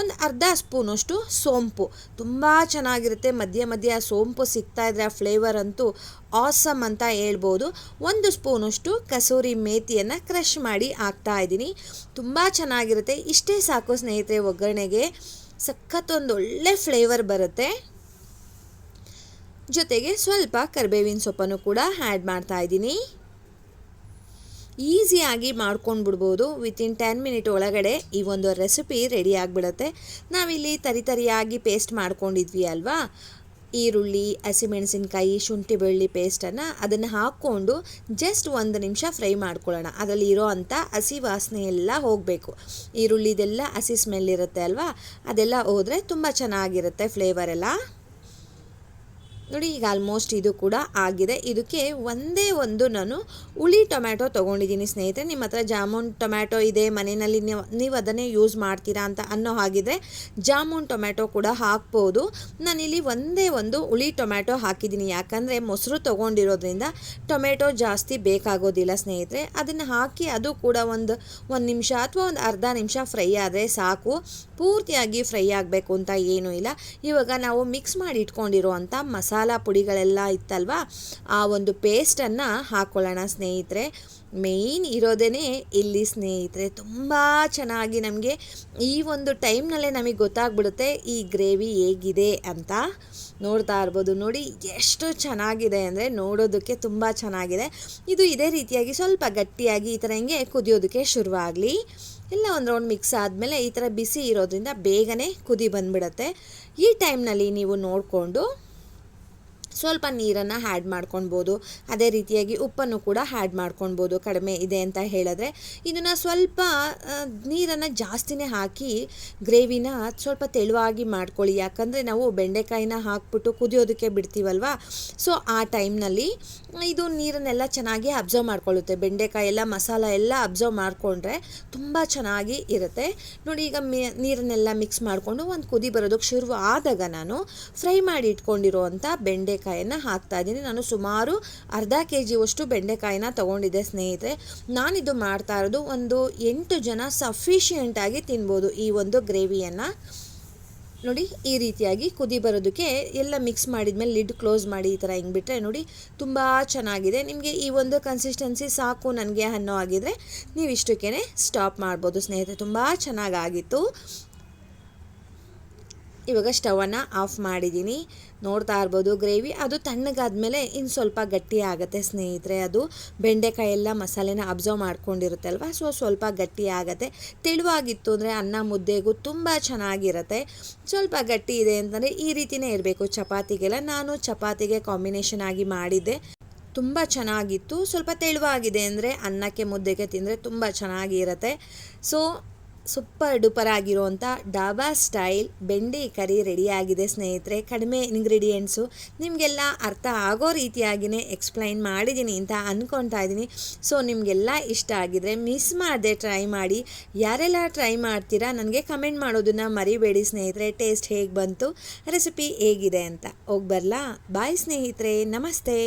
ಒಂದು ಅರ್ಧ ಸ್ಪೂನಷ್ಟು ಸೋಂಪು. ತುಂಬ ಚೆನ್ನಾಗಿರುತ್ತೆ. ಮಧ್ಯ ಮಧ್ಯ ಸೋಂಪು ಸಿಗ್ತಾ ಇದ್ರೆ ಆ ಫ್ಲೇವರ್ ಅಂತೂ ಆಸಮ್ ಅಂತ ಹೇಳ್ಬೋದು. ಒಂದು ಸ್ಪೂನಷ್ಟು ಕಸೂರಿ ಮೇತಿಯನ್ನು ಕ್ರಷ್ ಮಾಡಿ ಹಾಕ್ತಾ ಇದ್ದೀನಿ. ತುಂಬ ಚೆನ್ನಾಗಿರುತ್ತೆ. ಇಷ್ಟೇ ಸಾಕು ಸ್ನೇಹಿತರೆ, ಒಗ್ಗರಣೆಗೆ. ಸಖತ್ತೊಂದು ಒಳ್ಳೆ ಫ್ಲೇವರ್ ಬರುತ್ತೆ. ಜೊತೆಗೆ ಸ್ವಲ್ಪ ಕರಿಬೇವಿನ ಸೊಪ್ಪನ್ನು ಕೂಡ ಆ್ಯಡ್ ಮಾಡ್ತಾ ಇದ್ದೀನಿ. ಈಸಿಯಾಗಿ ಮಾಡ್ಕೊಂಡು ಬಿಡ್ಬೋದು ವಿತಿನ್ ಟೆನ್ ಮಿನಿಟ್ ಒಳಗಡೆ ಈ ಒಂದು ರೆಸಿಪಿ ರೆಡಿ ಆಗಿಬಿಡುತ್ತೆ. ನಾವಿಲ್ಲಿ ತರಿತರಿಯಾಗಿ ಪೇಸ್ಟ್ ಮಾಡ್ಕೊಂಡಿದ್ವಿ ಅಲ್ವಾ? ಈರುಳ್ಳಿ, ಹಸಿಮೆಣಸಿನ್ಕಾಯಿ ಶುಂಠಿ ಬೆಳ್ಳಿ ಪೇಸ್ಟನ್ನು ಅದನ್ನು ಹಾಕ್ಕೊಂಡು ಜಸ್ಟ್ ಒಂದು ನಿಮಿಷ ಫ್ರೈ ಮಾಡ್ಕೊಳ್ಳೋಣ. ಅದರಲ್ಲಿ ಇರೋ ಅಂಥ ಹಸಿ ವಾಸನೆ ಎಲ್ಲ ಹೋಗಬೇಕು. ಈರುಳ್ಳಿದೆಲ್ಲ ಹಸಿ ಸ್ಮೆಲ್ ಇರುತ್ತೆ ಅಲ್ವಾ? ಅದೆಲ್ಲ ಹೋದರೆ ತುಂಬ ಚೆನ್ನಾಗಿರುತ್ತೆ ಫ್ಲೇವರ್ ಎಲ್ಲ. ನೋಡಿ, ಈಗ ಆಲ್ಮೋಸ್ಟ್ ಇದು ಕೂಡ ಆಗಿದೆ. ಇದಕ್ಕೆ ಒಂದೇ ಒಂದು ನಾನು ಹುಳಿ ಟೊಮ್ಯಾಟೊ ತೊಗೊಂಡಿದ್ದೀನಿ ಸ್ನೇಹಿತರೆ. ನಿಮ್ಮ ಹತ್ರ ಜಾಮೂನ್ ಟೊಮ್ಯಾಟೊ ಇದೆ, ಮನೆಯಲ್ಲಿ ನೀವು ನೀವು ಅದನ್ನೇ ಯೂಸ್ ಮಾಡ್ತೀರಾ ಅಂತ ಅನ್ನೋ ಹಾಗಿದ್ರೆ ಜಾಮೂನ್ ಟೊಮ್ಯಾಟೊ ಕೂಡ ಹಾಕ್ಬೋದು. ನಾನಿಲ್ಲಿ ಒಂದೇ ಒಂದು ಹುಳಿ ಟೊಮ್ಯಾಟೊ ಹಾಕಿದ್ದೀನಿ. ಯಾಕಂದರೆ ಮೊಸರು ತೊಗೊಂಡಿರೋದ್ರಿಂದ ಟೊಮೆಟೊ ಜಾಸ್ತಿ ಬೇಕಾಗೋದಿಲ್ಲ ಸ್ನೇಹಿತರೆ. ಅದನ್ನು ಹಾಕಿ ಅದು ಕೂಡ ಒಂದು ಒಂದು ನಿಮಿಷ ಅಥವಾ ಒಂದು ಅರ್ಧ ನಿಮಿಷ ಫ್ರೈ ಆದರೆ ಸಾಕು. ಪೂರ್ತಿಯಾಗಿ ಫ್ರೈ ಆಗಬೇಕು ಅಂತ ಏನೂ ಇಲ್ಲ. ಇವಾಗ ನಾವು ಮಿಕ್ಸ್ ಮಾಡಿ ಇಟ್ಕೊಂಡಿರುವಂಥ ಮಸಾಲ ಪುಡಿಗಳೆಲ್ಲ ಇತ್ತಲ್ವಾ? ಆ ಒಂದು ಪೇಸ್ಟನ್ನು ಹಾಕ್ಕೊಳ್ಳೋಣ ಸ್ನೇಹಿತರೆ. ಮೇಯ್ನ್ ಇರೋದೇ ಇಲ್ಲಿ ಸ್ನೇಹಿತರೆ, ತುಂಬ ಚೆನ್ನಾಗಿ ನಮಗೆ ಈ ಒಂದು ಟೈಮ್ನಲ್ಲೇ ನಮಗೆ ಗೊತ್ತಾಗ್ಬಿಡುತ್ತೆ ಈ ಗ್ರೇವಿ ಹೇಗಿದೆ ಅಂತ. ನೋಡ್ತಾ ಇರ್ಬೋದು, ನೋಡಿ ಎಷ್ಟು ಚೆನ್ನಾಗಿದೆ ಅಂದರೆ ನೋಡೋದಕ್ಕೆ ತುಂಬ ಚೆನ್ನಾಗಿದೆ. ಇದು ಇದೇ ರೀತಿಯಾಗಿ ಸ್ವಲ್ಪ ಗಟ್ಟಿಯಾಗಿ ಈ ಥರ ಹಿಂಗೆ ಕುದಿಯೋದಕ್ಕೆ ಶುರುವಾಗಲಿ. ಎಲ್ಲ ಒಂದು ರೌಂಡ್ ಮಿಕ್ಸ್ ಆದಮೇಲೆ ಈ ಥರ ಬಿಸಿ ಇರೋದ್ರಿಂದ ಬೇಗನೆ ಕುದಿ ಬಂದ್ಬಿಡುತ್ತೆ. ಈ ಟೈಮ್ನಲ್ಲಿ ನೀವು ನೋಡಿಕೊಂಡು ಸ್ವಲ್ಪ ನೀರನ್ನು ಹ್ಯಾಡ್ ಮಾಡ್ಕೊಳ್ಬೋದು. ಅದೇ ರೀತಿಯಾಗಿ ಉಪ್ಪನ್ನು ಕೂಡ ಹ್ಯಾಡ್ ಮಾಡ್ಕೊಳ್ಬೋದು. ಕಡಿಮೆ ಇದೆ ಅಂತ ಹೇಳಿದ್ರೆ ಇದನ್ನು ಸ್ವಲ್ಪ ನೀರನ್ನು ಜಾಸ್ತಿನೇ ಹಾಕಿ ಗ್ರೇವಿನ ಸ್ವಲ್ಪ ತೆಳುವಾಗಿ ಮಾಡ್ಕೊಳ್ಳಿ. ಯಾಕಂದರೆ ನಾವು ಬೆಂಡೆಕಾಯಿನ ಹಾಕ್ಬಿಟ್ಟು ಕುದಿಯೋದಕ್ಕೆ ಬಿಡ್ತೀವಲ್ವ? ಸೊ ಆ ಟೈಮ್ನಲ್ಲಿ ಇದು ನೀರನ್ನೆಲ್ಲ ಚೆನ್ನಾಗಿ ಅಬ್ಸರ್ವ್ ಮಾಡ್ಕೊಳ್ಳುತ್ತೆ. ಬೆಂಡೆಕಾಯಿ ಎಲ್ಲ, ಮಸಾಲ ಎಲ್ಲ ಅಬ್ಸರ್ವ್ ಮಾಡಿಕೊಂಡ್ರೆ ತುಂಬ ಚೆನ್ನಾಗಿ ಇರುತ್ತೆ. ನೋಡಿ, ಈಗ ಮಿ, ನೀರನ್ನೆಲ್ಲ ಮಿಕ್ಸ್ ಮಾಡಿಕೊಂಡು ಒಂದು ಕುದಿ ಬರೋದಕ್ಕೆ ಶುರು ಆದಾಗ ನಾನು ಫ್ರೈ ಮಾಡಿ ಇಟ್ಕೊಂಡಿರುವಂಥ ಬೆಂಡೆಕಾಯಿ ಬೆಂಡೆಕಾಯನ್ನು ಹಾಕ್ತಾ ಇದ್ದೀನಿ. ನಾನು ಸುಮಾರು ಅರ್ಧ ಕೆ ಜಿಯಷ್ಟು ಬೆಂಡೆಕಾಯಿನ ತೊಗೊಂಡಿದ್ದೆ ಸ್ನೇಹಿತರೆ. ನಾನಿದು ಮಾಡ್ತಾ ಇರೋದು ಒಂದು ಎಂಟು ಜನ ಸಫಿಷಿಯೆಂಟಾಗಿ ತಿನ್ಬೋದು ಈ ಒಂದು ಗ್ರೇವಿಯನ್ನು. ನೋಡಿ, ಈ ರೀತಿಯಾಗಿ ಕುದಿ ಬರೋದಕ್ಕೆ ಎಲ್ಲ ಮಿಕ್ಸ್ ಮಾಡಿದ್ಮೇಲೆ ಲಿಡ್ ಕ್ಲೋಸ್ ಮಾಡಿ ಈ ಥರ ಹಿಂಗೆ ಬಿಟ್ಟರೆ ನೋಡಿ ತುಂಬ ಚೆನ್ನಾಗಿದೆ. ನಿಮಗೆ ಈ ಒಂದು ಕನ್ಸಿಸ್ಟೆನ್ಸಿ ಸಾಕು ನನಗೆ ಅನ್ನೋ ಆಗಿದ್ದರೆ ನೀವು ಇಷ್ಟಕ್ಕೇ ಸ್ಟಾಪ್ ಮಾಡ್ಬೋದು ಸ್ನೇಹಿತರೆ. ತುಂಬ ಚೆನ್ನಾಗಾಗಿತ್ತು. ಇವಾಗ ಸ್ಟವನ್ನು ಆಫ್ ಮಾಡಿದ್ದೀನಿ. ನೋಡ್ತಾ ಇರ್ಬೋದು ಗ್ರೇವಿ. ಅದು ತಣ್ಣಗಾದ್ಮೇಲೆ ಇನ್ನು ಸ್ವಲ್ಪ ಗಟ್ಟಿ ಆಗುತ್ತೆ ಸ್ನೇಹಿತರೆ ಅದು. ಬೆಂಡೆಕಾಯಿ ಎಲ್ಲ ಮಸಾಲೆನ ಅಬ್ಸರ್ವ್ ಮಾಡ್ಕೊಂಡಿರುತ್ತೆ ಅಲ್ವಾ? ಸೊ, ಸ್ವಲ್ಪ ಗಟ್ಟಿ ಆಗುತ್ತೆ. ತೆಳುವಾಗಿತ್ತು ಅಂದರೆ ಅನ್ನ ಮುದ್ದೆಗೂ ತುಂಬ ಚೆನ್ನಾಗಿರುತ್ತೆ. ಸ್ವಲ್ಪ ಗಟ್ಟಿ ಇದೆ ಅಂತಂದರೆ ಈ ರೀತಿಯೇ ಇರಬೇಕು ಚಪಾತಿಗೆಲ್ಲ. ನಾನು ಚಪಾತಿಗೆ ಕಾಂಬಿನೇಷನ್ ಆಗಿ ಮಾಡಿದ್ದೆ. ತುಂಬ ಚೆನ್ನಾಗಿತ್ತು. ಸ್ವಲ್ಪ ತೆಳುವಾಗಿದೆ ಅಂದರೆ ಅನ್ನಕ್ಕೆ ಮುದ್ದೆಗೆ ತಿಂದರೆ ತುಂಬ ಚೆನ್ನಾಗಿರುತ್ತೆ. ಸೊ ಸೂಪರ್ ಡೂಪರ್ ಆಗಿರುವಂಥ ಡಾಬಾ ಸ್ಟೈಲ್ ಬೆಂಡೆ ಕರಿ ರೆಡಿಯಾಗಿದೆ ಸ್ನೇಹಿತರೆ. ಕಡಿಮೆ ಇಂಗ್ರೀಡಿಯೆಂಟ್ಸು ನಿಮಗೆಲ್ಲ ಅರ್ಥ ಆಗೋ ರೀತಿಯಾಗಿಯೇ ಎಕ್ಸ್ಪ್ಲೈನ್ ಮಾಡಿದ್ದೀನಿ ಅಂತ ಅಂದ್ಕೊತಾ ಇದ್ದೀನಿ. ಸೊ ನಿಮಗೆಲ್ಲ ಇಷ್ಟ ಆಗಿದ್ರೆ ಮಿಸ್ ಮಾಡದೆ ಟ್ರೈ ಮಾಡಿ. ಯಾರೆಲ್ಲ ಟ್ರೈ ಮಾಡ್ತೀರಾ ನನಗೆ ಕಮೆಂಟ್ ಮಾಡೋದನ್ನು ಮರಿಬೇಡಿ ಸ್ನೇಹಿತರೆ. ಟೇಸ್ಟ್ ಹೇಗೆ ಬಂತು? ರೆಸಿಪಿ ಹೇಗಿದೆ ಅಂತ. ಹೋಗಿ ಬರಲಾ? ಬಾಯ್ ಸ್ನೇಹಿತರೆ. ನಮಸ್ತೆ.